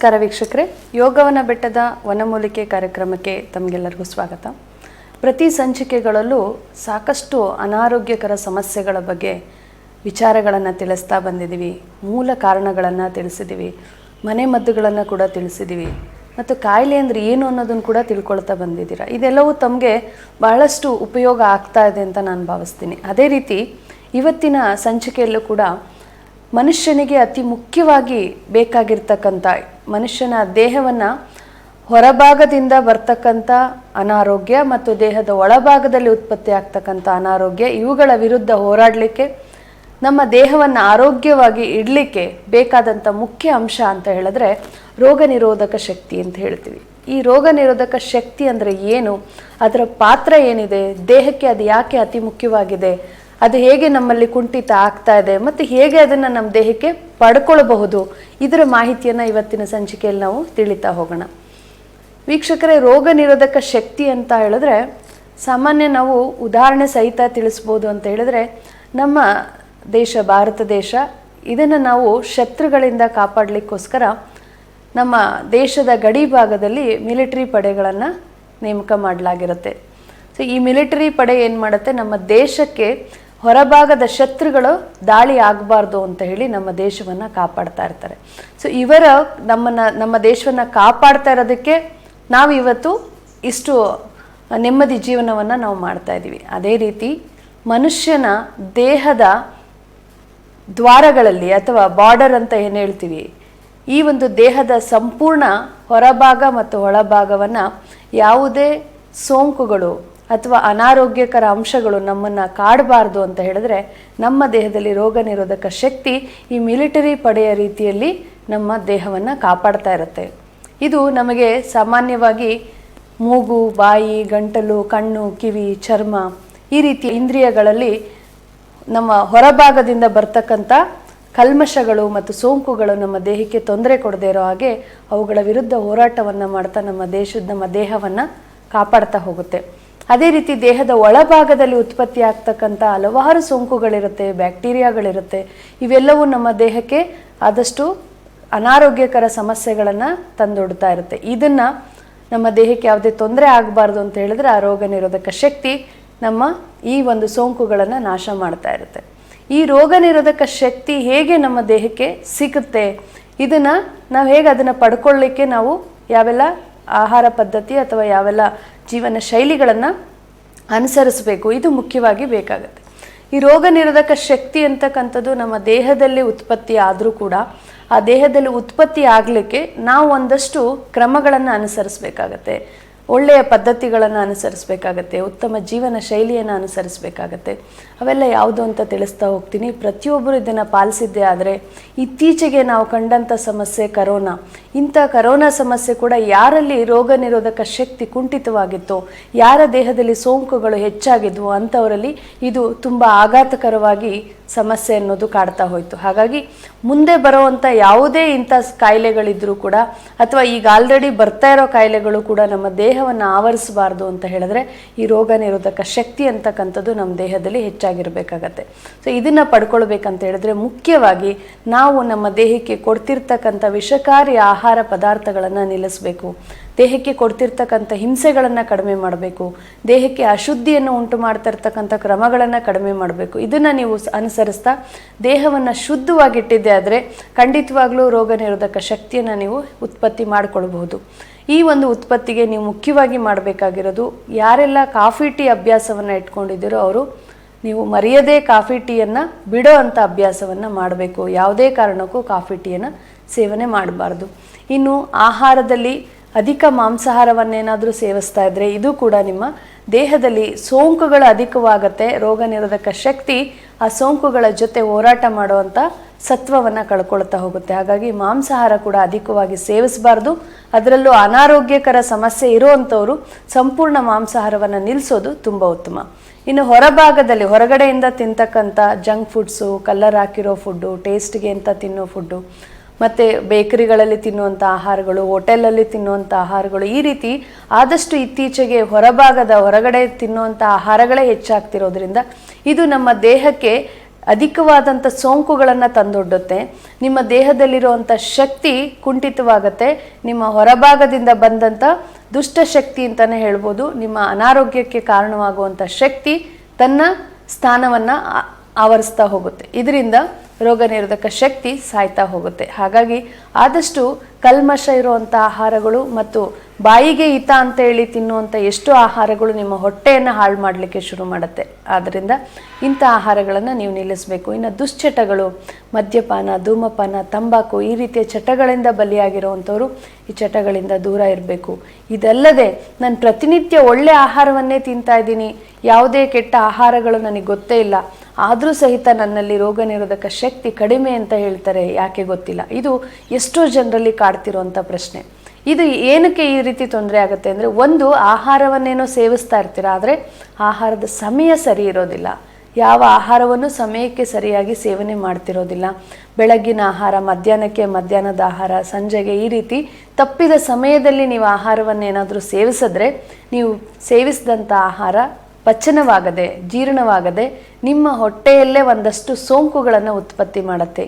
ನಮಸ್ಕಾರ ವೀಕ್ಷಕರೇ. ಯೋಗವನ ಬೆಟ್ಟದ ವನಮೂಲಿಕೆ ಕಾರ್ಯಕ್ರಮಕ್ಕೆ ತಮಗೆಲ್ಲರಿಗೂ ಸ್ವಾಗತ. ಪ್ರತಿ ಸಂಚಿಕೆಗಳಲ್ಲೂ ಸಾಕಷ್ಟು ಅನಾರೋಗ್ಯಕರ ಸಮಸ್ಯೆಗಳ ಬಗ್ಗೆ ವಿಚಾರಗಳನ್ನು ತಿಳಿಸ್ತಾ ಬಂದಿದ್ದೀವಿ. ಮೂಲ ಕಾರಣಗಳನ್ನು ತಿಳಿಸಿದ್ದೀವಿ. ಮನೆ ಮದ್ದುಗಳನ್ನು ಕೂಡ ತಿಳಿಸಿದ್ದೀವಿ. ಮತ್ತು ಕಾಯಿಲೆ ಅಂದರೆ ಏನು ಅನ್ನೋದನ್ನು ಕೂಡ ತಿಳ್ಕೊಳ್ತಾ ಬಂದಿದ್ದೀರಾ. ಇದೆಲ್ಲವೂ ತಮಗೆ ಬಹಳಷ್ಟು ಉಪಯೋಗ ಆಗ್ತಾ ಇದೆ ಅಂತ ನಾನು ಭಾವಿಸ್ತೀನಿ. ಅದೇ ರೀತಿ ಇವತ್ತಿನ ಸಂಚಿಕೆಯಲ್ಲೂ ಕೂಡ ಮನುಷ್ಯನಿಗೆ ಅತಿ ಮುಖ್ಯವಾಗಿ ಬೇಕಾಗಿರ್ತಕ್ಕಂಥ, ಮನುಷ್ಯನ ದೇಹವನ್ನು ಹೊರಭಾಗದಿಂದ ಬರ್ತಕ್ಕಂಥ ಅನಾರೋಗ್ಯ ಮತ್ತು ದೇಹದ ಒಳಭಾಗದಲ್ಲಿ ಉತ್ಪತ್ತಿ ಆಗ್ತಕ್ಕಂಥ ಅನಾರೋಗ್ಯ, ಇವುಗಳ ವಿರುದ್ಧ ಹೋರಾಡಲಿಕ್ಕೆ, ನಮ್ಮ ದೇಹವನ್ನು ಆರೋಗ್ಯವಾಗಿ ಇಡಲಿಕ್ಕೆ ಬೇಕಾದಂಥ ಮುಖ್ಯ ಅಂಶ ಅಂತ ಹೇಳಿದ್ರೆ ರೋಗ ನಿರೋಧಕ ಶಕ್ತಿ ಅಂತ ಹೇಳ್ತೀವಿ. ಈ ರೋಗ ನಿರೋಧಕ ಶಕ್ತಿ ಅಂದರೆ ಏನು, ಅದರ ಪಾತ್ರ ಏನಿದೆ, ದೇಹಕ್ಕೆ ಅದು ಯಾಕೆ ಅತಿ ಮುಖ್ಯವಾಗಿದೆ ಅದು ಹೇಗೆ ನಮ್ಮಲ್ಲಿ ಕುಂಠಿತ ಆಗ್ತಾ ಇದೆ ಮತ್ತು ಹೇಗೆ ಅದನ್ನು ನಮ್ಮ ದೇಹಕ್ಕೆ ಪಡ್ಕೊಳ್ಬಹುದು ಇದರ ಮಾಹಿತಿಯನ್ನು ಇವತ್ತಿನ ಸಂಚಿಕೆಯಲ್ಲಿ ನಾವು ತಿಳಿತಾ ಹೋಗೋಣ. ವೀಕ್ಷಕರೇ, ರೋಗ ನಿರೋಧಕ ಶಕ್ತಿ ಅಂತ ಹೇಳಿದ್ರೆ ಸಾಮಾನ್ಯ ನಾವು ಉದಾಹರಣೆ ಸಹಿತ ತಿಳಿಸ್ಬೋದು ಅಂತ ಹೇಳಿದ್ರೆ ನಮ್ಮ ದೇಶ, ಭಾರತ ದೇಶ, ಇದನ್ನು ನಾವು ಶತ್ರುಗಳಿಂದ ಕಾಪಾಡಲಿಕ್ಕೋಸ್ಕರ ನಮ್ಮ ದೇಶದ ಗಡಿ ಭಾಗದಲ್ಲಿ ಮಿಲಿಟರಿ ಪಡೆಗಳನ್ನು ನೇಮಕ ಮಾಡಲಾಗಿರುತ್ತೆ. ಸೊ ಈ ಮಿಲಿಟರಿ ಪಡೆ ಏನು ಮಾಡುತ್ತೆ? ನಮ್ಮ ದೇಶಕ್ಕೆ ಹೊರಭಾಗದ ಶತ್ರುಗಳು ದಾಳಿ ಆಗಬಾರ್ದು ಅಂತ ಹೇಳಿ ನಮ್ಮ ದೇಶವನ್ನು ಕಾಪಾಡ್ತಾ ಇರ್ತಾರೆ. ಸೊ ಇವರ ನಮ್ಮನ್ನು, ನಮ್ಮ ದೇಶವನ್ನು ಕಾಪಾಡ್ತಾ ಇರೋದಕ್ಕೆ ನಾವು ಇವತ್ತು ಇಷ್ಟು ನೆಮ್ಮದಿ ಜೀವನವನ್ನು ನಾವು ಮಾಡ್ತಾ ಇದ್ದೀವಿ ಅದೇ ರೀತಿ ಮನುಷ್ಯನ ದೇಹದ ದ್ವಾರಗಳಲ್ಲಿ ಅಥವಾ ಬಾರ್ಡರ್ ಅಂತ ಏನು ಹೇಳ್ತೀವಿ, ಈ ಒಂದು ದೇಹದ ಸಂಪೂರ್ಣ ಹೊರಭಾಗ ಮತ್ತು ಒಳಭಾಗವನ್ನು ಯಾವುದೇ ಸೋಂಕುಗಳು ಅಥವಾ ಅನಾರೋಗ್ಯಕರ ಅಂಶಗಳು ನಮ್ಮನ್ನು ಕಾಡಬಾರ್ದು ಅಂತ ಹೇಳಿದ್ರೆ ನಮ್ಮ ದೇಹದಲ್ಲಿ ರೋಗ ನಿರೋಧಕ ಶಕ್ತಿ ಈ ಮಿಲಿಟರಿ ಪಡೆಯ ರೀತಿಯಲ್ಲಿ ನಮ್ಮ ದೇಹವನ್ನು ಕಾಪಾಡ್ತಾ ಇರುತ್ತೆ. ಇದು ನಮಗೆ ಸಾಮಾನ್ಯವಾಗಿ ಮೂಗು, ಬಾಯಿ, ಗಂಟಲು, ಕಣ್ಣು, ಕಿವಿ, ಚರ್ಮ ಈ ರೀತಿಯ ಇಂದ್ರಿಯಗಳಲ್ಲಿ ನಮ್ಮ ಹೊರಭಾಗದಿಂದ ಬರ್ತಕ್ಕಂಥ ಕಲ್ಮಶಗಳು ಮತ್ತು ಸೋಂಕುಗಳು ನಮ್ಮ ದೇಹಕ್ಕೆ ತೊಂದರೆ ಕೊಡದೇ ಇರೋ ಹಾಗೆ ಅವುಗಳ ವಿರುದ್ಧ ಹೋರಾಟವನ್ನು ಮಾಡ್ತಾ ನಮ್ಮ ದೇಶದ ನಮ್ಮ ದೇಹವನ್ನು ಕಾಪಾಡ್ತಾ ಹೋಗುತ್ತೆ. ಅದೇ ರೀತಿ ದೇಹದ ಒಳಭಾಗದಲ್ಲಿ ಉತ್ಪತ್ತಿ ಆಗ್ತಕ್ಕಂಥ ಹಲವಾರು ಸೋಂಕುಗಳಿರುತ್ತೆ, ಬ್ಯಾಕ್ಟೀರಿಯಾಗಳಿರುತ್ತೆ. ಇವೆಲ್ಲವೂ ನಮ್ಮ ದೇಹಕ್ಕೆ ಆದಷ್ಟು ಅನಾರೋಗ್ಯಕರ ಸಮಸ್ಯೆಗಳನ್ನು ತಂದೊಡ್ತಾ ಇರುತ್ತೆ. ಇದನ್ನು ನಮ್ಮ ದೇಹಕ್ಕೆ ಯಾವುದೇ ತೊಂದರೆ ಆಗಬಾರ್ದು ಅಂತ ಹೇಳಿದ್ರೆ ಆ ರೋಗ ನಿರೋಧಕ ಶಕ್ತಿ ನಮ್ಮ ಈ ಒಂದು ಸೋಂಕುಗಳನ್ನು ನಾಶ ಮಾಡ್ತಾ ಇರುತ್ತೆ. ಈ ರೋಗ ನಿರೋಧಕ ಶಕ್ತಿ ಹೇಗೆ ನಮ್ಮ ದೇಹಕ್ಕೆ ಸಿಗುತ್ತೆ, ಇದನ್ನು ನಾವು ಹೇಗೆ ಅದನ್ನು ಪಡ್ಕೊಳ್ಳಿಕ್ಕೆ ನಾವು ಯಾವೆಲ್ಲ ಆಹಾರ ಪದ್ಧತಿ ಅಥವಾ ಯಾವೆಲ್ಲ ಜೀವನ ಶೈಲಿಗಳನ್ನು ಅನುಸರಿಸಬೇಕು. ಇದು ಮುಖ್ಯವಾಗಿ ಬೇಕಾಗುತ್ತೆ. ಈ ರೋಗ ನಿರೋಧಕ ಶಕ್ತಿ ಅಂತಕ್ಕಂಥದ್ದು ನಮ್ಮ ದೇಹದಲ್ಲಿ ಉತ್ಪತ್ತಿ ಆದರೂ ಕೂಡ ಆ ದೇಹದಲ್ಲಿ ಉತ್ಪತ್ತಿ ಆಗಲಿಕ್ಕೆ ನಾವು ಒಂದಷ್ಟು ಕ್ರಮಗಳನ್ನು ಅನುಸರಿಸಬೇಕಾಗತ್ತೆ. ಒಳ್ಳೆಯ ಪದ್ಧತಿಗಳನ್ನು ಅನುಸರಿಸಬೇಕಾಗತ್ತೆ. ಉತ್ತಮ ಜೀವನ ಶೈಲಿಯನ್ನು ಅನುಸರಿಸಬೇಕಾಗತ್ತೆ. ಅವೆಲ್ಲ ಯಾವುದು ಅಂತ ತಿಳಿಸ್ತಾ ಹೋಗ್ತೀನಿ. ಪ್ರತಿಯೊಬ್ಬರು ಇದನ್ನು ಪಾಲಿಸಿದ್ದೇ ಆದರೆ ಇತ್ತೀಚೆಗೆ ನಾವು ಕಂಡಂಥ ಸಮಸ್ಯೆ ಕರೋನಾ. ಇಂಥ ಕರೋನಾ ಸಮಸ್ಯೆ ಕೂಡ ಯಾರಲ್ಲಿ ರೋಗ ನಿರೋಧಕ ಶಕ್ತಿ ಕುಂಠಿತವಾಗಿತ್ತೋ, ಯಾರ ದೇಹದಲ್ಲಿ ಸೋಂಕುಗಳು ಹೆಚ್ಚಾಗಿದ್ವು ಅಂಥವರಲ್ಲಿ ಇದು ತುಂಬ ಆಘಾತಕರವಾಗಿ ಸಮಸ್ಯೆ ಅನ್ನೋದು ಕಾಡ್ತಾ ಹೋಯಿತು. ಹಾಗಾಗಿ ಮುಂದೆ ಬರೋವಂಥ ಯಾವುದೇ ಇಂಥ ಕಾಯಿಲೆಗಳಿದ್ರೂ ಕೂಡ, ಅಥವಾ ಈಗ ಆಲ್ರೆಡಿ ಬರ್ತಾ ಇರೋ ಕಾಯಿಲೆಗಳು ಕೂಡ ನಮ್ಮ ದೇಹವನ್ನು ಆವರಿಸಬಾರ್ದು ಅಂತ ಹೇಳಿದ್ರೆ ಈ ರೋಗ ನಿರೋಧಕ ಶಕ್ತಿ ಅಂತಕ್ಕಂಥದ್ದು ನಮ್ಮ ದೇಹದಲ್ಲಿ ಹೆಚ್ಚಾಗಿರಬೇಕಾಗತ್ತೆ ಸೊ ಇದನ್ನು ಪಡ್ಕೊಳ್ಬೇಕಂತ ಹೇಳಿದ್ರೆ ಮುಖ್ಯವಾಗಿ ನಾವು ನಮ್ಮ ದೇಹಕ್ಕೆ ಕೊಡ್ತಿರ್ತಕ್ಕಂಥ ವಿಷಕಾರಿ ಆಹಾರ ಪದಾರ್ಥಗಳನ್ನು ನಿಲ್ಲಿಸಬೇಕು. ದೇಹಕ್ಕೆ ಕೊಡ್ತಿರ್ತಕ್ಕಂಥ ಹಿಂಸೆಗಳನ್ನು ಕಡಿಮೆ ಮಾಡಬೇಕು. ದೇಹಕ್ಕೆ ಅಶುದ್ಧಿಯನ್ನು ಉಂಟು ಮಾಡ್ತಾ ಇರ್ತಕ್ಕಂಥ ಕ್ರಮಗಳನ್ನು ಕಡಿಮೆ ಮಾಡಬೇಕು. ಇದನ್ನು ನೀವು ಅನುಸರಿಸ್ತಾ ದೇಹವನ್ನು ಶುದ್ಧವಾಗಿಟ್ಟಿದ್ದೆ ಆದರೆ ಖಂಡಿತವಾಗ್ಲೂ ರೋಗ ನಿರೋಧಕ ಶಕ್ತಿಯನ್ನು ನೀವು ಉತ್ಪತ್ತಿ ಮಾಡಿಕೊಳ್ಬಹುದು. ಈ ಒಂದು ಉತ್ಪತ್ತಿಗೆ ನೀವು ಮುಖ್ಯವಾಗಿ ಮಾಡಬೇಕಾಗಿರೋದು ಯಾರೆಲ್ಲ ಕಾಫಿ ಟೀ ಅಭ್ಯಾಸವನ್ನು ಇಟ್ಕೊಂಡಿದ್ದೀರೋ ಅವರು ನೀವು ಮರೆಯದೇ ಕಾಫಿ ಟೀಯನ್ನು ಬಿಡೋ ಅಂಥ ಅಭ್ಯಾಸವನ್ನು ಮಾಡಬೇಕು. ಯಾವುದೇ ಕಾರಣಕ್ಕೂ ಕಾಫಿ ಟೀಯನ್ನು ಸೇವನೆ ಮಾಡಬಾರ್ದು. ಇನ್ನು ಆಹಾರದಲ್ಲಿ ಅಧಿಕ ಮಾಂಸಾಹಾರವನ್ನೇನಾದರೂ ಸೇವಿಸ್ತಾ ಇದ್ದರೆ ಇದು ಕೂಡ ನಿಮ್ಮ ದೇಹದಲ್ಲಿ ಸೋಂಕುಗಳು ಅಧಿಕವಾಗತ್ತೆ, ರೋಗ ನಿರೋಧಕ ಶಕ್ತಿ ಆ ಸೋಂಕುಗಳ ಜೊತೆ ಹೋರಾಟ ಮಾಡುವಂಥ ಸತ್ವವನ್ನು ಕಳ್ಕೊಳ್ತಾ ಹೋಗುತ್ತೆ. ಹಾಗಾಗಿ ಮಾಂಸಾಹಾರ ಕೂಡ ಅಧಿಕವಾಗಿ ಸೇವಿಸಬಾರ್ದು. ಅದರಲ್ಲೂ ಅನಾರೋಗ್ಯಕರ ಸಮಸ್ಯೆ ಇರುವಂಥವರು ಸಂಪೂರ್ಣ ಮಾಂಸಾಹಾರವನ್ನು ನಿಲ್ಲಿಸೋದು ತುಂಬ ಉತ್ತಮ. ಇನ್ನು ಹೊರಭಾಗದಲ್ಲಿ, ಹೊರಗಡೆಯಿಂದ ತಿಂತಕ್ಕಂಥ ಜಂಕ್ ಫುಡ್ಸು ಕಲ್ಲರ್ ಹಾಕಿರೋ ಫುಡ್ಡು ಟೇಸ್ಟ್ಗೆ ಅಂತ ತಿನ್ನೋ ಫುಡ್ಡು ಮತ್ತು ಬೇಕರಿಗಳಲ್ಲಿ ತಿನ್ನುವಂಥ ಆಹಾರಗಳು, ಹೋಟೆಲಲ್ಲಿ ತಿನ್ನುವಂಥ ಆಹಾರಗಳು, ಈ ರೀತಿ ಆದಷ್ಟು ಇತ್ತೀಚೆಗೆ ಹೊರಭಾಗದ, ಹೊರಗಡೆ ತಿನ್ನುವಂಥ ಆಹಾರಗಳೇ ಹೆಚ್ಚಾಗ್ತಿರೋದ್ರಿಂದ ಇದು ನಮ್ಮ ದೇಹಕ್ಕೆ ಅಧಿಕವಾದಂಥ ಸೋಂಕುಗಳನ್ನು ತಂದೊಡ್ಡುತ್ತೆ. ನಿಮ್ಮ ದೇಹದಲ್ಲಿರುವಂಥ ಶಕ್ತಿ ಕುಂಠಿತವಾಗತ್ತೆ. ನಿಮ್ಮ ಹೊರಭಾಗದಿಂದ ಬಂದಂಥ ದುಷ್ಟಶಕ್ತಿ ಅಂತಲೇ ಹೇಳ್ಬೋದು. ನಿಮ್ಮ ಅನಾರೋಗ್ಯಕ್ಕೆ ಕಾರಣವಾಗುವಂಥ ಶಕ್ತಿ ತನ್ನ ಸ್ಥಾನವನ್ನು ಆವರಿಸ್ತಾ ಹೋಗುತ್ತೆ. ಇದರಿಂದ ರೋಗ ನಿರೋಧಕ ಶಕ್ತಿ ಸಾಯ್ತಾ ಹೋಗುತ್ತೆ. ಹಾಗಾಗಿ ಆದಷ್ಟು ಕಲ್ಮಶ ಇರುವಂಥ ಆಹಾರಗಳು ಮತ್ತು ಬಾಯಿಗೆ ಹಿತ ಅಂತ ಹೇಳಿ ತಿನ್ನುವಂಥ ಎಷ್ಟು ಆಹಾರಗಳು ನಿಮ್ಮ ಹೊಟ್ಟೆಯನ್ನು ಹಾಳು ಮಾಡಲಿಕ್ಕೆ ಶುರು ಮಾಡುತ್ತೆ. ಆದ್ದರಿಂದ ಇಂಥ ಆಹಾರಗಳನ್ನು ನೀವು ನಿಲ್ಲಿಸಬೇಕು. ಇನ್ನು ದುಶ್ಚಟಗಳು, ಮದ್ಯಪಾನ, ಧೂಮಪಾನ, ತಂಬಾಕು ಈ ರೀತಿಯ ಚಟಗಳಿಂದ ಬಲಿಯಾಗಿರುವಂಥವರು ಈ ಚಟಗಳಿಂದ ದೂರ ಇರಬೇಕು. ಇದಲ್ಲದೆ ನಾನು ಪ್ರತಿನಿತ್ಯ ಒಳ್ಳೆ ಆಹಾರವನ್ನೇ ತಿಂತಾ ಇದ್ದೀನಿ. ಯಾವುದೇ ಕೆಟ್ಟ ಆಹಾರಗಳು ನನಗೆ ಗೊತ್ತೇ ಇಲ್ಲ. ಆದರೂ ಸಹಿತ ನನ್ನಲ್ಲಿ ರೋಗ ನಿರೋಧಕ ಶಕ್ತಿ ಕಡಿಮೆ ಅಂತ ಹೇಳ್ತಾರೆ. ಯಾಕೆ ಗೊತ್ತಿಲ್ಲ. ಇದು ಎಷ್ಟೋ ಜನರಲ್ಲಿ ಕಾಡ್ತಿರುವಂಥ ಪ್ರಶ್ನೆ. ಇದು ಏನಕ್ಕೆ ಈ ರೀತಿ ತೊಂದರೆ ಆಗುತ್ತೆ ಅಂದರೆ ಒಂದು, ಆಹಾರವನ್ನೇನೋ ಸೇವಿಸ್ತಾ ಇರ್ತೀರ, ಆದರೆ ಆಹಾರದ ಸಮಯ ಸರಿ ಇರೋದಿಲ್ಲ. ಯಾವ ಆಹಾರವನ್ನು ಸಮಯಕ್ಕೆ ಸರಿಯಾಗಿ ಸೇವನೆ ಮಾಡ್ತಿರೋದಿಲ್ಲ. ಬೆಳಗ್ಗಿನ ಆಹಾರ, ಮಧ್ಯಾಹ್ನಕ್ಕೆ ಮಧ್ಯಾಹ್ನದ ಆಹಾರ, ಸಂಜೆಗೆ ಈ ರೀತಿ ತಪ್ಪಿದ ಸಮಯದಲ್ಲಿ ನೀವು ಆಹಾರವನ್ನೇನಾದರೂ ಸೇವಿಸಿದ್ರೆ, ನೀವು ಸೇವಿಸಿದಂಥ ಆಹಾರ ಪಚನವಾಗದೆ, ಜೀರ್ಣವಾಗದೆ ನಿಮ್ಮ ಹೊಟ್ಟೆಯಲ್ಲೇ ಒಂದಷ್ಟು ಸೋಂಕುಗಳನ್ನು ಉತ್ಪತ್ತಿ ಮಾಡುತ್ತೆ.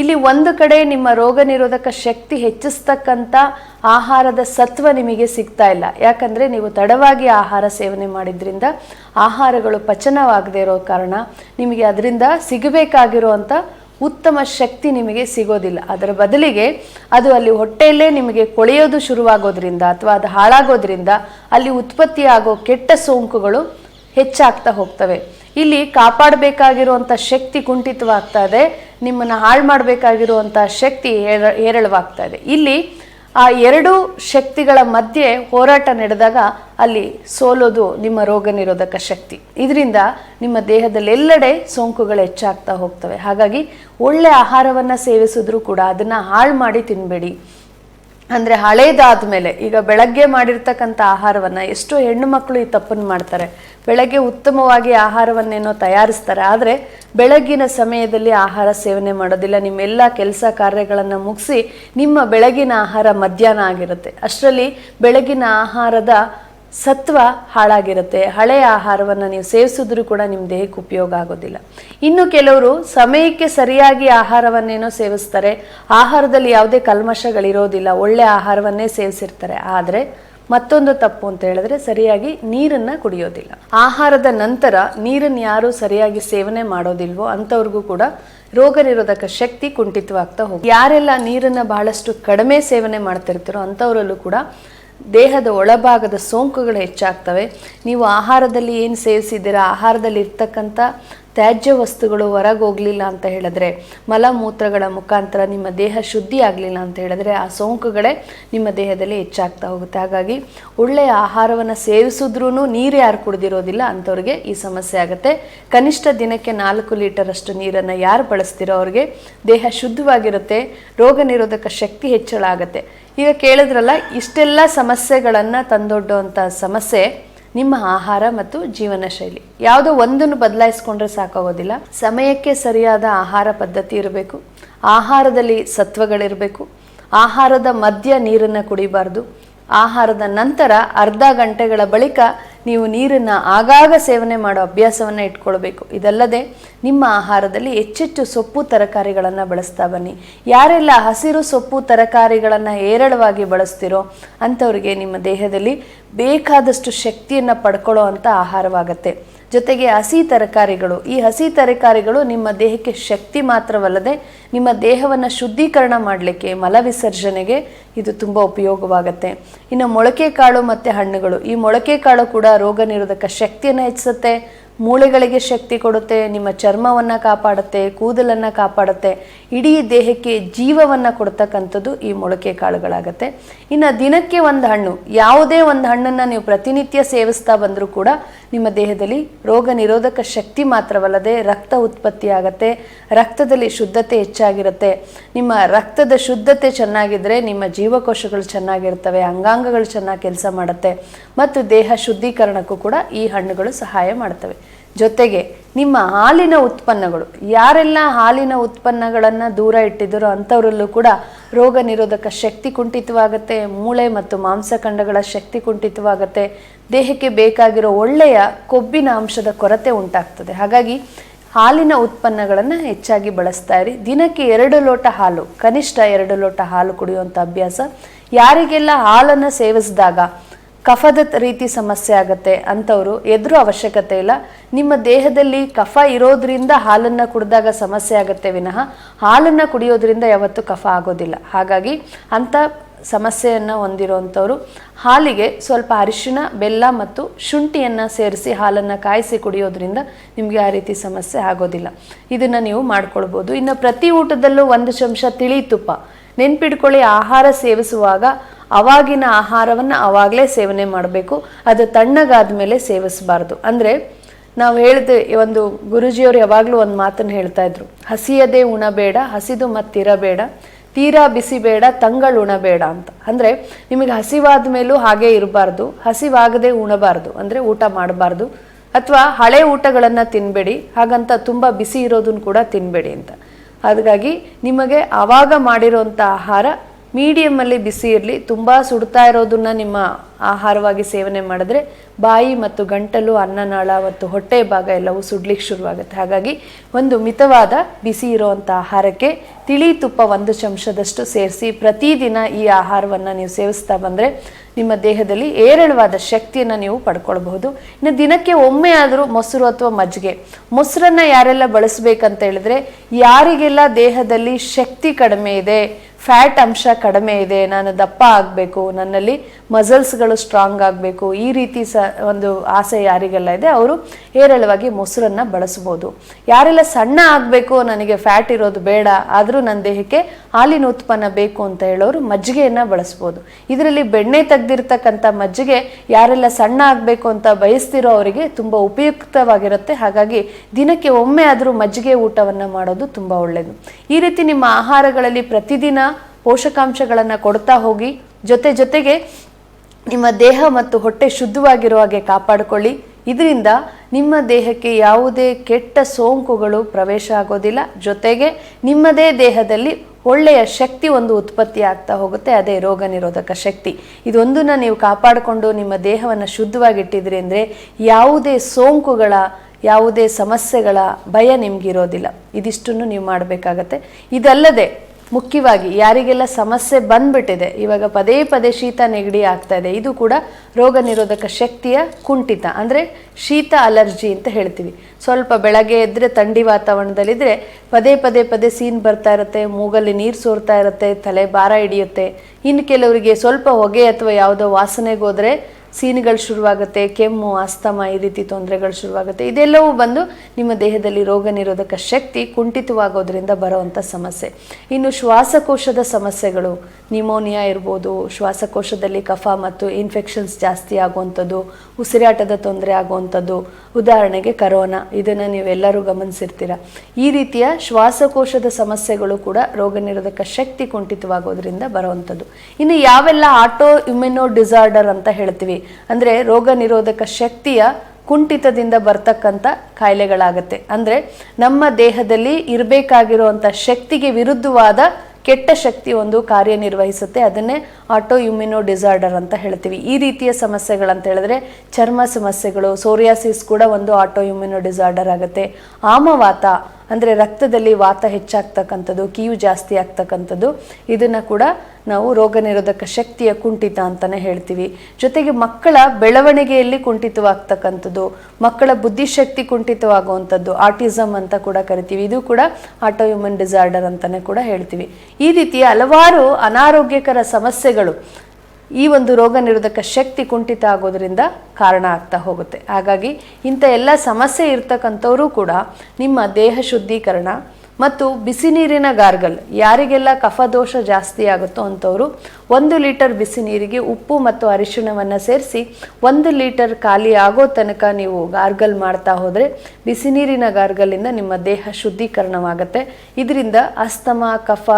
ಇಲ್ಲಿ ಒಂದು ಕಡೆ ನಿಮ್ಮ ರೋಗ ನಿರೋಧಕ ಶಕ್ತಿ ಹೆಚ್ಚಿಸ್ತಕ್ಕಂಥ ಆಹಾರದ ಸತ್ವ ನಿಮಗೆ ಸಿಗ್ತಾ ಇಲ್ಲ. ಯಾಕಂದರೆ ನೀವು ತಡವಾಗಿ ಆಹಾರ ಸೇವನೆ ಮಾಡಿದ್ರಿಂದ ಆಹಾರಗಳು ಪಚನವಾಗದೇ ಇರೋ ಕಾರಣ ನಿಮಗೆ ಅದರಿಂದ ಸಿಗಬೇಕಾಗಿರುವಂಥ ಉತ್ತಮ ಶಕ್ತಿ ನಿಮಗೆ ಸಿಗೋದಿಲ್ಲ. ಅದರ ಬದಲಿಗೆ ಅದು ಅಲ್ಲಿ ಹೊಟ್ಟೆಯಲ್ಲೇ ನಿಮಗೆ ಕೊಳೆಯೋದು ಶುರುವಾಗೋದ್ರಿಂದ ಅಥವಾ ಅದು ಹಾಳಾಗೋದ್ರಿಂದ ಅಲ್ಲಿ ಉತ್ಪತ್ತಿಯಾಗೋ ಕೆಟ್ಟ ಸೋಂಕುಗಳು ಹೆಚ್ಚಾಗ್ತಾ ಹೋಗ್ತವೆ. ಇಲ್ಲಿ ಕಾಪಾಡಬೇಕಾಗಿರುವಂಥ ಶಕ್ತಿ ಕುಂಠಿತವಾಗ್ತಾ ಇದೆ. ನಿಮ್ಮನ್ನು ಹಾಳು ಮಾಡಬೇಕಾಗಿರುವಂಥ ಶಕ್ತಿ ಏರ ಏರಳವಾಗ್ತಾ ಇದೆ. ಇಲ್ಲಿ ಆ ಎರಡು ಶಕ್ತಿಗಳ ಮಧ್ಯೆ ಹೋರಾಟ ನಡೆದಾಗ ಅಲ್ಲಿ ಸೋಲೋದು ನಿಮ್ಮ ರೋಗ ನಿರೋಧಕ ಶಕ್ತಿ. ಇದರಿಂದ ನಿಮ್ಮ ದೇಹದಲ್ಲೆಲ್ಲೆಡೆ ಸೋಂಕುಗಳು ಹೆಚ್ಚಾಗ್ತಾ ಹೋಗ್ತವೆ. ಹಾಗಾಗಿ ಒಳ್ಳೆ ಆಹಾರವನ್ನು ಸೇವಿಸಿದ್ರೂ ಕೂಡ ಅದನ್ನು ಹಾಳು ಮಾಡಿ ತಿನ್ನಬೇಡಿ ಅಂದರೆ ಹಳೇದಾದ ಮೇಲೆ ಈಗ ಬೆಳಗ್ಗೆ ಮಾಡಿರ್ತಕ್ಕಂಥ ಆಹಾರವನ್ನು ಎಷ್ಟೋ ಹೆಣ್ಣು ಮಕ್ಕಳು ಈ ತಪ್ಪನ್ನು ಮಾಡ್ತಾರೆ. ಬೆಳಗ್ಗೆ ಉತ್ತಮವಾಗಿ ಆಹಾರವನ್ನೇನೋ ತಯಾರಿಸ್ತಾರೆ. ಆದರೆ ಬೆಳಗ್ಗಿನ ಸಮಯದಲ್ಲಿ ಆಹಾರ ಸೇವನೆ ಮಾಡೋದಿಲ್ಲ. ನಿಮ್ಮೆಲ್ಲ ಕೆಲಸ ಕಾರ್ಯಗಳನ್ನು ಮುಗಿಸಿ ನಿಮ್ಮ ಬೆಳಗಿನ ಆಹಾರ ಮಧ್ಯಾಹ್ನ ಆಗಿರುತ್ತೆ. ಅಷ್ಟರಲ್ಲಿ ಬೆಳಗಿನ ಆಹಾರದ ಸತ್ವ ಹಾಳಾಗಿರುತ್ತೆ, ಹಳೆಯ ಆಹಾರವನ್ನು ನೀವು ಸೇವಿಸಿದ್ರೂ ಕೂಡ ನಿಮ್ಮ ದೇಹಕ್ಕೆ ಉಪಯೋಗ ಆಗೋದಿಲ್ಲ. ಇನ್ನು ಕೆಲವರು ಸಮಯಕ್ಕೆ ಸರಿಯಾಗಿ ಆಹಾರವನ್ನೇನೋ ಸೇವಿಸ್ತಾರೆ, ಆಹಾರದಲ್ಲಿ ಯಾವುದೇ ಕಲ್ಮಶಗಳಿರೋದಿಲ್ಲ, ಒಳ್ಳೆ ಆಹಾರವನ್ನೇ ಸೇವಿಸಿರ್ತಾರೆ. ಆದರೆ ಮತ್ತೊಂದು ತಪ್ಪು ಅಂತ ಹೇಳಿದ್ರೆ ಸರಿಯಾಗಿ ನೀರನ್ನ ಕುಡಿಯೋದಿಲ್ಲ. ಆಹಾರದ ನಂತರ ನೀರನ್ನು ಯಾರು ಸರಿಯಾಗಿ ಸೇವನೆ ಮಾಡೋದಿಲ್ವೋ ಅಂಥವ್ರಿಗೂ ಕೂಡ ರೋಗ ನಿರೋಧಕ ಶಕ್ತಿ ಕುಂಠಿತವಾಗ್ತಾ ಹೋಗಿ ಯಾರೆಲ್ಲ ನೀರನ್ನು ಬಹಳಷ್ಟು ಕಡಿಮೆ ಸೇವನೆ ಮಾಡ್ತಿರ್ತಾರೋ ಅಂಥವರಲ್ಲೂ ಕೂಡ ದೇಹದ ಒಳಭಾಗದ ಸೋಂಕುಗಳು ಹೆಚ್ಚಾಗ್ತವೆ. ನೀವು ಆಹಾರದಲ್ಲಿ ಏನು ಸೇವಿಸಿದ್ದೀರಾ? ಆಹಾರದಲ್ಲಿ ಇರ್ತಕ್ಕಂಥ ತ್ಯಾಜ್ಯ ವಸ್ತುಗಳು ಹೊರಗೆ ಹೋಗಲಿಲ್ಲ ಅಂತ ಹೇಳಿದ್ರೆ, ಮಲಮೂತ್ರಗಳ ಮುಖಾಂತರ ನಿಮ್ಮ ದೇಹ ಶುದ್ಧಿ ಆಗಲಿಲ್ಲ ಅಂತ ಹೇಳಿದ್ರೆ, ಆ ಸೋಂಕುಗಳೇ ನಿಮ್ಮ ದೇಹದಲ್ಲಿ ಹೆಚ್ಚಾಗ್ತಾ ಹೋಗುತ್ತೆ. ಹಾಗಾಗಿ ಒಳ್ಳೆಯ ಆಹಾರವನ್ನು ಸೇವಿಸಿದ್ರೂ ನೀರು ಯಾರು ಕುಡಿದಿರೋದಿಲ್ಲ ಅಂಥವ್ರಿಗೆ ಈ ಸಮಸ್ಯೆ ಆಗುತ್ತೆ. ಕನಿಷ್ಠ ದಿನಕ್ಕೆ ನಾಲ್ಕು ಲೀಟರಷ್ಟು ನೀರನ್ನು ಯಾರು ಬಳಸ್ತಿರೋ ಅವ್ರಿಗೆ ದೇಹ ಶುದ್ಧವಾಗಿರುತ್ತೆ, ರೋಗ ನಿರೋಧಕ ಶಕ್ತಿ ಹೆಚ್ಚಳ ಆಗುತ್ತೆ. ಈಗ ಕೇಳಿದ್ರಲ್ಲ, ಇಷ್ಟೆಲ್ಲ ಸಮಸ್ಯೆಗಳನ್ನು ತಂದೊಡ್ಡುವಂಥ ಸಮಸ್ಯೆ ನಿಮ್ಮ ಆಹಾರ ಮತ್ತು ಜೀವನ ಶೈಲಿ. ಯಾವುದೋ ಒಂದನ್ನು ಬದಲಾಯಿಸ್ಕೊಂಡ್ರೆ ಸಾಕಾಗೋದಿಲ್ಲ. ಸಮಯಕ್ಕೆ ಸರಿಯಾದ ಆಹಾರ ಪದ್ಧತಿ ಇರಬೇಕು. ಆಹಾರದಲ್ಲಿ ಸತ್ವಗಳಿರಬೇಕು. ಆಹಾರದ ಮಧ್ಯ ನೀರನ್ನು ಕುಡಿಬಾರ್ದು. ಆಹಾರದ ನಂತರ ಅರ್ಧ ಗಂಟೆಗಳ ಬಳಿಕ ನೀವು ನೀರನ್ನು ಆಗಾಗ ಸೇವನೆ ಮಾಡೋ ಅಭ್ಯಾಸವನ್ನು ಇಟ್ಕೊಳ್ಬೇಕು. ಇದಲ್ಲದೆ ನಿಮ್ಮ ಆಹಾರದಲ್ಲಿ ಹೆಚ್ಚೆಚ್ಚು ಸೊಪ್ಪು ತರಕಾರಿಗಳನ್ನು ಬಳಸ್ತಾ ಬನ್ನಿ. ಯಾರೆಲ್ಲ ಹಸಿರು ಸೊಪ್ಪು ತರಕಾರಿಗಳನ್ನು ಹೇರಳವಾಗಿ ಬಳಸ್ತಿರೋ ಅಂಥವ್ರಿಗೆ ನಿಮ್ಮ ದೇಹದಲ್ಲಿ ಬೇಕಾದಷ್ಟು ಶಕ್ತಿಯನ್ನು ಪಡ್ಕೊಳ್ಳೋ ಅಂಥ ಆಹಾರವಾಗತ್ತೆ. ಜೊತೆಗೆ ಹಸಿ ತರಕಾರಿಗಳು. ಈ ಹಸಿ ತರಕಾರಿಗಳು ನಿಮ್ಮ ದೇಹಕ್ಕೆ ಶಕ್ತಿ ಮಾತ್ರವಲ್ಲದೆ ನಿಮ್ಮ ದೇಹವನ್ನು ಶುದ್ಧೀಕರಣ ಮಾಡಲಿಕ್ಕೆ, ಮಲ ವಿಸರ್ಜನೆಗೆ ಇದು ತುಂಬ ಉಪಯೋಗವಾಗುತ್ತೆ. ಇನ್ನು ಮೊಳಕೆ ಕಾಳು ಮತ್ತು ಹಣ್ಣುಗಳು. ಈ ಮೊಳಕೆ ಕಾಳು ಕೂಡ ರೋಗ ನಿರೋಧಕ ಶಕ್ತಿಯನ್ನು ಹೆಚ್ಚಿಸುತ್ತೆ. ಮೂಳೆಗಳಿಗೆ ಶಕ್ತಿ ಕೊಡುತ್ತೆ, ನಿಮ್ಮ ಚರ್ಮವನ್ನು ಕಾಪಾಡುತ್ತೆ, ಕೂದಲನ್ನು ಕಾಪಾಡುತ್ತೆ, ಇಡೀ ದೇಹಕ್ಕೆ ಜೀವವನ್ನು ಕೊಡ್ತಕ್ಕಂಥದ್ದು ಈ ಮೊಳಕೆ ಕಾಳುಗಳಾಗತ್ತೆ. ಇನ್ನು ದಿನಕ್ಕೆ ಒಂದು ಹಣ್ಣು, ಯಾವುದೇ ಒಂದು ಹಣ್ಣನ್ನು ನೀವು ಪ್ರತಿನಿತ್ಯ ಸೇವಿಸ್ತಾ ಬಂದರೂ ಕೂಡ ನಿಮ್ಮ ದೇಹದಲ್ಲಿ ರೋಗ ನಿರೋಧಕ ಶಕ್ತಿ ಮಾತ್ರವಲ್ಲದೆ ರಕ್ತ ಉತ್ಪತ್ತಿ ಆಗತ್ತೆ, ರಕ್ತದಲ್ಲಿ ಶುದ್ಧತೆ ಹೆಚ್ಚಾಗಿರುತ್ತೆ. ನಿಮ್ಮ ರಕ್ತದ ಶುದ್ಧತೆ ಚೆನ್ನಾಗಿದ್ದರೆ ನಿಮ್ಮ ಜೀವಕೋಶಗಳು ಚೆನ್ನಾಗಿರ್ತವೆ, ಅಂಗಾಂಗಗಳು ಚೆನ್ನಾಗಿ ಕೆಲಸ ಮಾಡುತ್ತೆ. ಮತ್ತು ದೇಹ ಶುದ್ಧೀಕರಣಕ್ಕೂ ಕೂಡ ಈ ಹಣ್ಣುಗಳು ಸಹಾಯ ಮಾಡ್ತವೆ. ಜೊತೆಗೆ ನಿಮ್ಮ ಹಾಲಿನ ಉತ್ಪನ್ನಗಳು, ಯಾರೆಲ್ಲ ಹಾಲಿನ ಉತ್ಪನ್ನಗಳನ್ನು ದೂರ ಇಟ್ಟಿದ್ದರೋ ಅಂಥವರಲ್ಲೂ ಕೂಡ ರೋಗ ನಿರೋಧಕ ಶಕ್ತಿ ಕುಂಠಿತವಾಗುತ್ತೆ, ಮೂಳೆ ಮತ್ತು ಮಾಂಸಖಂಡಗಳ ಶಕ್ತಿ ಕುಂಠಿತವಾಗುತ್ತೆ, ದೇಹಕ್ಕೆ ಬೇಕಾಗಿರೋ ಒಳ್ಳೆಯ ಕೊಬ್ಬಿನ ಅಂಶದ ಕೊರತೆ ಉಂಟಾಗ್ತದೆ. ಹಾಗಾಗಿ ಹಾಲಿನ ಉತ್ಪನ್ನಗಳನ್ನು ಹೆಚ್ಚಾಗಿ ಬಳಸ್ತಾ ಇರಿ. ದಿನಕ್ಕೆ ಎರಡು ಲೋಟ ಹಾಲು, ಕನಿಷ್ಠ ಎರಡು ಲೋಟ ಹಾಲು ಕುಡಿಯುವಂಥ ಅಭ್ಯಾಸ. ಯಾರಿಗೆಲ್ಲ ಹಾಲನ್ನು ಸೇವಿಸಿದಾಗ ಕಫದ ರೀತಿ ಸಮಸ್ಯೆ ಆಗುತ್ತೆ ಅಂಥವ್ರು ಎದುರು ಅವಶ್ಯಕತೆ ಇಲ್ಲ. ನಿಮ್ಮ ದೇಹದಲ್ಲಿ ಕಫ ಇರೋದ್ರಿಂದ ಹಾಲನ್ನು ಕುಡಿದಾಗ ಸಮಸ್ಯೆ ಆಗುತ್ತೆ ವಿನಃ ಹಾಲನ್ನು ಕುಡಿಯೋದ್ರಿಂದ ಯಾವತ್ತೂ ಕಫ ಆಗೋದಿಲ್ಲ. ಹಾಗಾಗಿ ಅಂಥ ಸಮಸ್ಯೆಯನ್ನು ಹೊಂದಿರುವಂಥವ್ರು ಹಾಲಿಗೆ ಸ್ವಲ್ಪ ಅರಿಶಿಣ, ಬೆಲ್ಲ ಮತ್ತು ಶುಂಠಿಯನ್ನು ಸೇರಿಸಿ ಹಾಲನ್ನು ಕಾಯಿಸಿ ಕುಡಿಯೋದ್ರಿಂದ ನಿಮಗೆ ಆ ರೀತಿ ಸಮಸ್ಯೆ ಆಗೋದಿಲ್ಲ. ಇದನ್ನು ನೀವು ಮಾಡ್ಕೊಳ್ಬೋದು. ಇನ್ನು ಪ್ರತಿ ಊಟದಲ್ಲೂ ಒಂದು ಚಮಚ ತಿಳಿ ತುಪ್ಪ. ನೆನ್ಪಿಡ್ಕೊಳ್ಳಿ ಆಹಾರ ಸೇವಿಸುವಾಗ ಅವಾಗಿನ ಆಹಾರವನ್ನು ಅವಾಗಲೇ ಸೇವನೆ ಮಾಡಬೇಕು. ಅದು ತಣ್ಣಗಾದ ಮೇಲೆ ಸೇವಿಸಬಾರ್ದು. ಅಂದರೆ ನಾವು ಹೇಳಿದೆ ಒಂದು ಗುರುಜಿಯವರು ಯಾವಾಗಲೂ ಒಂದು ಮಾತನ್ನು ಹೇಳ್ತಾ ಇದ್ರು. ಹಸಿಯದೇ ಉಣಬೇಡ, ಹಸಿದು ಮತ್ತಿರಬೇಡ, ತೀರಾ ಬಿಸಿ ಬೇಡ ತಂಗಳು ಉಣಬೇಡ ಅಂತ. ಅಂದರೆ ನಿಮಗೆ ಹಸಿವಾದ ಮೇಲೂ ಹಾಗೆ ಇರಬಾರ್ದು, ಹಸಿವಾಗದೆ ಉಣಬಾರ್ದು. ಅಂದರೆ ಊಟ ಮಾಡಬಾರ್ದು. ಅಥವಾ ಹಳೆ ಊಟಗಳನ್ನು ತಿನ್ನಬೇಡಿ ಹಾಗಂತ ತುಂಬ ಬಿಸಿ ಇರೋದನ್ನು ಕೂಡ ತಿನ್ನಬೇಡಿ ಅಂತ. ಹಾಗಾಗಿ ನಿಮಗೆ ಆವಾಗ ಮಾಡಿರೋಂಥ ಆಹಾರ ಮೀಡಿಯಮ್ಮಲ್ಲಿ ಬಿಸಿ ಇರಲಿ, ತುಂಬ ಸುಡ್ತಾ ಇರೋದನ್ನ ನಿಮ್ಮ ಆಹಾರವಾಗಿ ಸೇವನೆ ಮಾಡಿದ್ರೆ ಬಾಯಿ ಮತ್ತು ಗಂಟಲು, ಅನ್ನನಾಳ ಮತ್ತು ಹೊಟ್ಟೆ ಭಾಗ ಎಲ್ಲವೂ ಸುಡ್ಲಿಕ್ಕೆ ಶುರುವಾಗುತ್ತೆ. ಹಾಗಾಗಿ ಒಂದು ಮಿತವಾದ ಬಿಸಿ ಇರುವಂಥ ಆಹಾರಕ್ಕೆ ತಿಳಿ ತುಪ್ಪ ಒಂದು ಚಮಚದಷ್ಟು ಸೇರಿಸಿ ಪ್ರತಿದಿನ ಈ ಆಹಾರವನ್ನು ನೀವು ಸೇವಿಸ್ತಾ ಬಂದರೆ ನಿಮ್ಮ ದೇಹದಲ್ಲಿ ಏರಳವಾದ ಶಕ್ತಿಯನ್ನು ನೀವು ಪಡ್ಕೊಳ್ಬಹುದು. ಇನ್ನು ದಿನಕ್ಕೆ ಒಮ್ಮೆ ಆದರೂ ಮೊಸರು ಅಥವಾ ಮಜ್ಜಿಗೆ. ಮೊಸರನ್ನ ಯಾರೆಲ್ಲ ಬಳಸಬೇಕಂತ ಹೇಳಿದ್ರೆ, ಯಾರಿಗೆಲ್ಲ ದೇಹದಲ್ಲಿ ಶಕ್ತಿ ಕಡಿಮೆ ಇದೆ ಫ್ಯಾಟ್ ಅಂಶ ಕಡಿಮೆ ಇದೆ, ನಾನು ದಪ್ಪ ಆಗಬೇಕು, ನನ್ನಲ್ಲಿ ಮಸಲ್ಸ್ಗಳು ಸ್ಟ್ರಾಂಗ್ ಆಗಬೇಕು, ಈ ರೀತಿ ಸ ಒಂದು ಆಸೆ ಯಾರಿಗೆಲ್ಲ ಇದೆ, ಅವರು ಹೇರಳವಾಗಿ ಮೊಸರನ್ನು ಬಳಸ್ಬೋದು ಯಾರೆಲ್ಲ ಸಣ್ಣ ಆಗಬೇಕು, ನನಗೆ ಫ್ಯಾಟ್ ಇರೋದು ಬೇಡ, ಆದರೂ ನನ್ನ ದೇಹಕ್ಕೆ ಹಾಲಿನ ಉತ್ಪನ್ನ ಬೇಕು ಅಂತ ಹೇಳೋರು ಮಜ್ಜಿಗೆಯನ್ನು ಬಳಸ್ಬೋದು ಇದರಲ್ಲಿ ಬೆಣ್ಣೆ ತೆಗೆದಿರ್ತಕ್ಕಂಥ ಮಜ್ಜಿಗೆ ಯಾರೆಲ್ಲ ಸಣ್ಣ ಆಗಬೇಕು ಅಂತ ಬಯಸ್ತಿರೋ ಅವರಿಗೆ ತುಂಬ ಉಪಯುಕ್ತವಾಗಿರುತ್ತೆ, ಹಾಗಾಗಿ ದಿನಕ್ಕೆ ಒಮ್ಮೆ ಆದರೂ ಮಜ್ಜಿಗೆ ಊಟವನ್ನು ಮಾಡೋದು ತುಂಬ ಒಳ್ಳೆಯದು ಈ ರೀತಿ ನಿಮ್ಮ ಆಹಾರಗಳಲ್ಲಿ ಪ್ರತಿದಿನ ಪೋಷಕಾಂಶಗಳನ್ನು ಕೊಡ್ತಾ ಹೋಗಿ, ಜೊತೆ ಜೊತೆಗೆ ನಿಮ್ಮ ದೇಹ ಮತ್ತು ಹೊಟ್ಟೆ ಶುದ್ಧವಾಗಿರುವ ಹಾಗೆ ಕಾಪಾಡಿಕೊಳ್ಳಿ. ಇದರಿಂದ ನಿಮ್ಮ ದೇಹಕ್ಕೆ ಯಾವುದೇ ಕೆಟ್ಟ ಸೋಂಕುಗಳು ಪ್ರವೇಶ ಆಗೋದಿಲ್ಲ. ಜೊತೆಗೆ ನಿಮ್ಮದೇ ದೇಹದಲ್ಲಿ ಒಳ್ಳೆಯ ಶಕ್ತಿ ಒಂದು ಉತ್ಪತ್ತಿ ಆಗ್ತಾ ಹೋಗುತ್ತೆ, ಅದೇ ರೋಗ ನಿರೋಧಕ ಶಕ್ತಿ. ಇದೊಂದನ್ನು ನೀವು ಕಾಪಾಡಿಕೊಂಡು ನಿಮ್ಮ ದೇಹವನ್ನು ಶುದ್ಧವಾಗಿಟ್ಟಿದ್ರಿ ಅಂದರೆ ಯಾವುದೇ ಸೋಂಕುಗಳ, ಯಾವುದೇ ಸಮಸ್ಯೆಗಳ ಭಯ ನಿಮಗಿರೋದಿಲ್ಲ. ಇದಿಷ್ಟನ್ನು ನೀವು ಮಾಡಬೇಕಾಗತ್ತೆ. ಇದಲ್ಲದೆ ಮುಖ್ಯವಾಗಿ ಯಾರಿಗೆಲ್ಲ ಸಮಸ್ಯೆ ಬಂದ್ಬಿಟ್ಟಿದೆ, ಇವಾಗ ಪದೇ ಪದೇ ಶೀತ ನೆಗಡಿ ಆಗ್ತಾ ಇದೆ. ಇದು ಕೂಡ ರೋಗ ನಿರೋಧಕ ಶಕ್ತಿಯ ಕುಂಠಿತ, ಅಂದರೆ ಶೀತ ಅಲರ್ಜಿ ಅಂತ ಹೇಳ್ತೀವಿ. ಸ್ವಲ್ಪ ಬೆಳಗ್ಗೆ ಎದ್ದರೆ ಥಂಡಿ ವಾತಾವರಣದಲ್ಲಿದ್ದರೆ ಪದೇ ಪದೇ ಪದೇ ಸೀನ್ ಬರ್ತಾ ಇರುತ್ತೆ, ಮೂಗಲ್ಲಿ ನೀರು ಸೋರ್ತಾ ಇರುತ್ತೆ, ತಲೆ ಭಾರ ಹಿಡಿಯುತ್ತೆ. ಇನ್ನು ಕೆಲವರಿಗೆ ಸ್ವಲ್ಪ ಹೊಗೆ ಅಥವಾ ಯಾವುದೋ ವಾಸನೆಗೆ ಹೋದರೆ ಸೀನುಗಳು ಶುರುವಾಗುತ್ತೆ, ಕೆಮ್ಮು, ಅಸ್ತಮ, ಈ ರೀತಿ ತೊಂದರೆಗಳು ಶುರುವಾಗುತ್ತೆ. ಇದೆಲ್ಲವೂ ಬಂದು ನಿಮ್ಮ ದೇಹದಲ್ಲಿ ರೋಗ ನಿರೋಧಕ ಶಕ್ತಿ ಕುಂಠಿತವಾಗೋದ್ರಿಂದ ಬರುವಂಥ ಸಮಸ್ಯೆ. ಇನ್ನು ಶ್ವಾಸಕೋಶದ ಸಮಸ್ಯೆಗಳು, ನಿಮೋನಿಯಾ ಇರ್ಬೋದು, ಶ್ವಾಸಕೋಶದಲ್ಲಿ ಕಫ ಮತ್ತು ಇನ್ಫೆಕ್ಷನ್ಸ್ ಜಾಸ್ತಿ ಆಗುವಂಥದ್ದು, ಉಸಿರಾಟದ ತೊಂದರೆ ಆಗುವಂಥದ್ದು, ಉದಾಹರಣೆಗೆ ಕರೋನಾ, ಇದನ್ನು ನೀವೆಲ್ಲರೂ ಗಮನಿಸಿರ್ತೀರ. ಈ ರೀತಿಯ ಶ್ವಾಸಕೋಶದ ಸಮಸ್ಯೆಗಳು ಕೂಡ ರೋಗ ನಿರೋಧಕ ಶಕ್ತಿ ಕುಂಠಿತವಾಗೋದ್ರಿಂದ ಬರುವಂಥದ್ದು. ಇನ್ನು ಯಾವೆಲ್ಲ ಆಟೋ ಇಮ್ಯುನೋ ಡಿಸಾರ್ಡರ್ ಅಂತ ಹೇಳ್ತೀವಿ ಅಂದರೆ ರೋಗ ನಿರೋಧಕ ಶಕ್ತಿಯ ಕುಂಠಿತದಿಂದ ಬರ್ತಕ್ಕಂಥ ಕಾಯಿಲೆಗಳಾಗತ್ತೆ. ಅಂದರೆ ನಮ್ಮ ದೇಹದಲ್ಲಿ ಇರಬೇಕಾಗಿರುವಂಥ ಶಕ್ತಿಗೆ ವಿರುದ್ಧವಾದ ಕೆಟ್ಟ ಶಕ್ತಿ ಒಂದು ಕಾರ್ಯನಿರ್ವಹಿಸುತ್ತೆ. ಅದನ್ನೇ ಆಟೋ ಇಮ್ಯುನೋ ಡಿಸಾರ್ಡರ್ ಅಂತ ಹೇಳ್ತೀವಿ. ಈ ರೀತಿಯ ಸಮಸ್ಯೆಗಳಂತ ಹೇಳಿದ್ರೆ ಚರ್ಮ ಸಮಸ್ಯೆಗಳು ಸೋರಿಯಾಸಿಸ್ ಕೂಡ ಒಂದು ಆಟೋ ಇಮ್ಯುನೋ ಡಿಸಾರ್ಡರ್ ಆಗುತ್ತೆ. ಆಮವಾತ ಅಂದರೆ ರಕ್ತದಲ್ಲಿ ವಾತ ಹೆಚ್ಚಾಗ್ತಕ್ಕಂಥದ್ದು, ಕೀವು ಜಾಸ್ತಿ ಆಗ್ತಕ್ಕಂಥದ್ದು, ಇದನ್ನು ಕೂಡ ನಾವು ರೋಗ ನಿರೋಧಕ ಶಕ್ತಿಯ ಕುಂಠಿತ ಅಂತಲೇ ಹೇಳ್ತೀವಿ. ಜೊತೆಗೆ ಮಕ್ಕಳ ಬೆಳವಣಿಗೆಯಲ್ಲಿ ಕುಂಠಿತವಾಗ್ತಕ್ಕಂಥದ್ದು, ಮಕ್ಕಳ ಬುದ್ಧಿಶಕ್ತಿ ಕುಂಠಿತವಾಗುವಂಥದ್ದು ಆರ್ಟಿಸಮ್ ಅಂತ ಕೂಡ ಕರಿತೀವಿ. ಇದು ಕೂಡ ಆಟೋ ಹ್ಯೂಮನ್ ಡಿಸಾರ್ಡರ್ ಅಂತಲೇ ಕೂಡ ಹೇಳ್ತೀವಿ. ಈ ರೀತಿಯ ಹಲವಾರು ಅನಾರೋಗ್ಯಕರ ಸಮಸ್ಯೆಗಳು ಈ ಒಂದು ರೋಗ ನಿರೋಧಕ ಶಕ್ತಿ ಕುಂಠಿತ ಆಗೋದ್ರಿಂದ ಕಾರಣ ಆಗ್ತಾ ಹೋಗುತ್ತೆ. ಹಾಗಾಗಿ ಇಂಥ ಎಲ್ಲ ಸಮಸ್ಯೆ ಇರ್ತಕ್ಕಂಥವರು ಕೂಡ ನಿಮ್ಮ ದೇಹ ಶುದ್ಧೀಕರಣ ಮತ್ತು ಬಿಸಿ ನೀರಿನ ಗಾರ್ಗಲ್, ಯಾರಿಗೆಲ್ಲ ಕಫದೋಷ ಜಾಸ್ತಿ ಆಗುತ್ತೋ ಅಂಥವರು ಒಂದು ಲೀಟರ್ ಬಿಸಿ ನೀರಿಗೆ ಉಪ್ಪು ಮತ್ತು ಅರಿಶಿಣವನ್ನು ಸೇರಿಸಿ ಒಂದು ಲೀಟರ್ ಖಾಲಿ ಆಗೋ ತನಕ ನೀವು ಗಾರ್ಗಲ್ ಮಾಡ್ತಾ ಹೋದರೆ ಬಿಸಿ ನೀರಿನ ಗಾರ್ಗಲಿಂದ ನಿಮ್ಮ ದೇಹ ಶುದ್ಧೀಕರಣವಾಗುತ್ತೆ. ಇದರಿಂದ ಅಸ್ತಮ, ಕಫ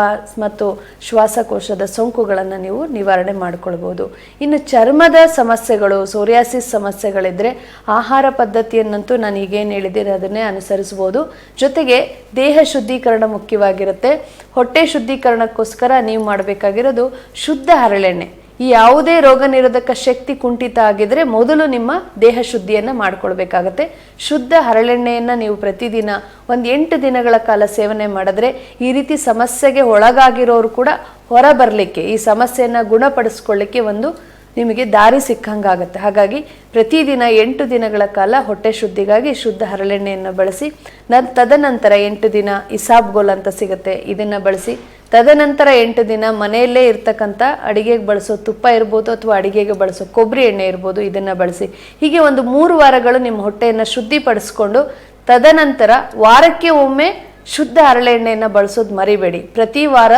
ಮತ್ತು ಶ್ವಾಸಕೋಶದ ಸೋಂಕುಗಳನ್ನು ನೀವು ನಿವಾರಣೆ ಮಾಡಿಕೊಳ್ಬೋದು. ಇನ್ನು ಚರ್ಮದ ಸಮಸ್ಯೆಗಳು, ಸೋರಿಯಾಸಿಸ್ ಸಮಸ್ಯೆಗಳಿದ್ದರೆ ಆಹಾರ ಪದ್ಧತಿಯನ್ನಂತೂ ನಾನು ಈಗೇನು ಹೇಳಿದ್ದೀನಿ ಅದನ್ನೇ ಅನುಸರಿಸ್ಬೋದು. ಜೊತೆಗೆ ದೇಹ ಶುದ್ಧೀಕರಣ ಮುಖ್ಯವಾಗಿರುತ್ತೆ. ಹೊಟ್ಟೆ ಶುದ್ಧೀಕರಣಕ್ಕೋಸ್ಕರ ನೀವು ಮಾಡಬೇಕಾಗಿರೋದು ಶುದ್ಧ ಹರಳೆಣ್ಣೆ. ಈ ಯಾವುದೇ ರೋಗ ನಿರೋಧಕ ಶಕ್ತಿ ಕುಂಠಿತ ಆಗಿದ್ರೆ ಮೊದಲು ನಿಮ್ಮ ದೇಹ ಶುದ್ಧಿಯನ್ನು ಮಾಡ್ಕೊಳ್ಬೇಕಾಗತ್ತೆ. ಶುದ್ಧ ಹರಳೆಣ್ಣೆಯನ್ನು ನೀವು ಪ್ರತಿದಿನ ಒಂದು ಎಂಟು ದಿನಗಳ ಕಾಲ ಸೇವನೆ ಮಾಡಿದ್ರೆ ಈ ರೀತಿ ಸಮಸ್ಯೆಗೆ ಒಳಗಾಗಿರೋರು ಕೂಡ ಹೊರ ಬರಲಿಕ್ಕೆ ಈ ಸಮಸ್ಯೆಯನ್ನು ಗುಣಪಡಿಸ್ಕೊಳ್ಳಿಕ್ಕೆ ಒಂದು ನಿಮಗೆ ದಾರಿ ಸಿಕ್ಕಂಗಾಗುತ್ತೆ. ಹಾಗಾಗಿ ಪ್ರತಿದಿನ ಎಂಟು ದಿನಗಳ ಕಾಲ ಹೊಟ್ಟೆ ಶುದ್ಧಿಗಾಗಿ ಶುದ್ಧ ಹರಳೆಣ್ಣೆಯನ್ನು ಬಳಸಿ ನನ್ ತದನಂತರ ಎಂಟು ದಿನ ಇಸಾಬ್ಗೋಲ್ ಅಂತ ಸಿಗುತ್ತೆ. ಇದನ್ನು ಬಳಸಿ ತದನಂತರ ಎಂಟು ದಿನ ಮನೆಯಲ್ಲೇ ಇರ್ತಕ್ಕಂಥ ಅಡಿಗೆಗೆ ಬಳಸೋ ತುಪ್ಪ ಇರ್ಬೋದು ಅಥವಾ ಅಡಿಗೆಗೆ ಬಳಸೋ ಕೊಬ್ಬರಿ ಎಣ್ಣೆ ಇರ್ಬೋದು ಇದನ್ನು ಬಳಸಿ. ಹೀಗೆ ಒಂದು ಮೂರು ವಾರಗಳು ನಿಮ್ಮ ಹೊಟ್ಟೆಯನ್ನು ಶುದ್ಧಿಪಡಿಸ್ಕೊಂಡು ತದನಂತರ ವಾರಕ್ಕೆ ಒಮ್ಮೆ ಶುದ್ಧ ಹರಳೆಣ್ಣೆಯನ್ನು ಬಳಸೋದು ಮರಿಬೇಡಿ. ಪ್ರತಿ ವಾರ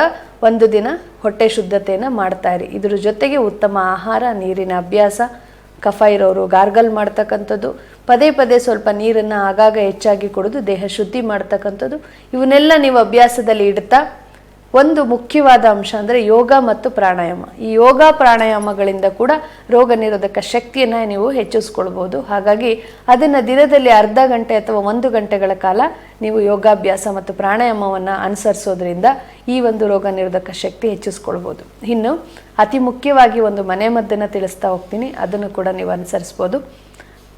ಒಂದು ದಿನ ಹೊಟ್ಟೆ ಶುದ್ಧತೆಯನ್ನು ಇರಿ. ಇದ್ರ ಜೊತೆಗೆ ಉತ್ತಮ ಆಹಾರ, ನೀರಿನ ಅಭ್ಯಾಸ, ಕಫ ಇರೋರು ಗಾರ್ಗಲ್ ಮಾಡ್ತಕ್ಕಂಥದ್ದು, ಪದೇ ಪದೇ ಸ್ವಲ್ಪ ನೀರನ್ನು ಆಗಾಗ ಹೆಚ್ಚಾಗಿ ಕೊಡೋದು ದೇಹ ಶುದ್ಧಿ ಮಾಡ್ತಕ್ಕಂಥದ್ದು, ಇವನ್ನೆಲ್ಲ ನೀವು ಅಭ್ಯಾಸದಲ್ಲಿ ಇಡ್ತಾ ಒಂದು ಮುಖ್ಯವಾದ ಅಂಶ ಅಂದರೆ ಯೋಗ ಮತ್ತು ಪ್ರಾಣಾಯಾಮ. ಈ ಯೋಗ ಪ್ರಾಣಾಯಾಮಗಳಿಂದ ಕೂಡ ರೋಗ ನಿರೋಧಕ ಶಕ್ತಿಯನ್ನು ನೀವು ಹೆಚ್ಚಿಸ್ಕೊಳ್ಬೋದು. ಹಾಗಾಗಿ ಅದನ್ನು ದಿನದಲ್ಲಿ ಅರ್ಧ ಗಂಟೆ ಅಥವಾ ಒಂದು ಗಂಟೆಗಳ ಕಾಲ ನೀವು ಯೋಗಾಭ್ಯಾಸ ಮತ್ತು ಪ್ರಾಣಾಯಾಮವನ್ನು ಅನುಸರಿಸೋದ್ರಿಂದ ಈ ಒಂದು ರೋಗ ನಿರೋಧಕ ಶಕ್ತಿ ಹೆಚ್ಚಿಸ್ಕೊಳ್ಬೋದು. ಇನ್ನು ಅತಿ ಮುಖ್ಯವಾಗಿ ಒಂದು ಮನೆಮದ್ದನ್ನು ತಿಳಿಸ್ತಾ ಹೋಗ್ತೀನಿ. ಅದನ್ನು ಕೂಡ ನೀವು ಅನುಸರಿಸ್ಬೋದು.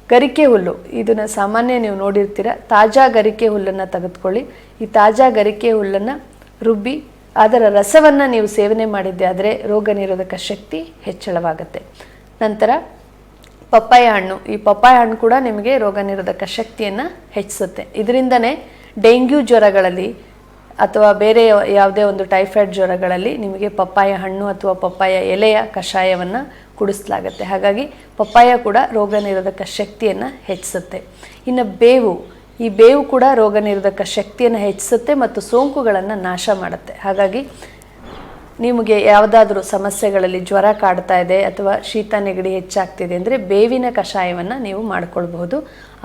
ಗರಿಕೆ ಹುಲ್ಲು. ಇದನ್ನು ಸಾಮಾನ್ಯ ನೀವು ನೋಡಿರ್ತೀರ. ತಾಜಾ ಗರಿಕೆ ಹುಲ್ಲನ್ನು ತೆಗೆದುಕೊಳ್ಳಿ. ಈ ತಾಜಾ ಗರಿಕೆ ಹುಲ್ಲನ್ನು ರುಬ್ಬಿ ಅದರ ರಸವನ್ನು ನೀವು ಸೇವನೆ ಮಾಡಿದ್ದೆ ಆದರೆ ರೋಗ ನಿರೋಧಕ ಶಕ್ತಿ ಹೆಚ್ಚಳವಾಗುತ್ತೆ. ನಂತರ ಪಪ್ಪಾಯ ಹಣ್ಣು. ಈ ಪಪ್ಪಾಯ ಹಣ್ಣು ಕೂಡ ನಿಮಗೆ ರೋಗ ನಿರೋಧಕ ಶಕ್ತಿಯನ್ನು ಹೆಚ್ಚಿಸುತ್ತೆ. ಇದರಿಂದನೇ ಡೆಂಗ್ಯೂ ಜ್ವರಗಳಲ್ಲಿ ಅಥವಾ ಬೇರೆ ಯಾವುದೇ ಒಂದು ಟೈಫಾಯ್ಡ್ ಜ್ವರಗಳಲ್ಲಿ ನಿಮಗೆ ಪಪ್ಪಾಯ ಹಣ್ಣು ಅಥವಾ ಪಪ್ಪಾಯ ಎಲೆಯ ಕಷಾಯವನ್ನು ಕುಡಿಸಲಾಗುತ್ತೆ. ಹಾಗಾಗಿ ಪಪ್ಪಾಯ ಕೂಡ ರೋಗ ನಿರೋಧಕ ಶಕ್ತಿಯನ್ನು ಹೆಚ್ಚಿಸುತ್ತೆ. ಇನ್ನು ಬೇವು. ಈ ಬೇವು ಕೂಡ ರೋಗ ನಿರೋಧಕ ಶಕ್ತಿಯನ್ನು ಹೆಚ್ಚಿಸುತ್ತೆ ಮತ್ತು ಸೋಂಕುಗಳನ್ನು ನಾಶ ಮಾಡುತ್ತೆ. ಹಾಗಾಗಿ ನಿಮಗೆ ಯಾವುದಾದ್ರೂ ಸಮಸ್ಯೆಗಳಲ್ಲಿ ಜ್ವರ ಕಾಡ್ತಾ ಇದೆ ಅಥವಾ ಶೀತ ನೆಗಡಿ ಹೆಚ್ಚಾಗ್ತಿದೆ ಅಂದರೆ ಬೇವಿನ ಕಷಾಯವನ್ನು ನೀವು ಮಾಡಿಕೊಳ್ಬಹುದು.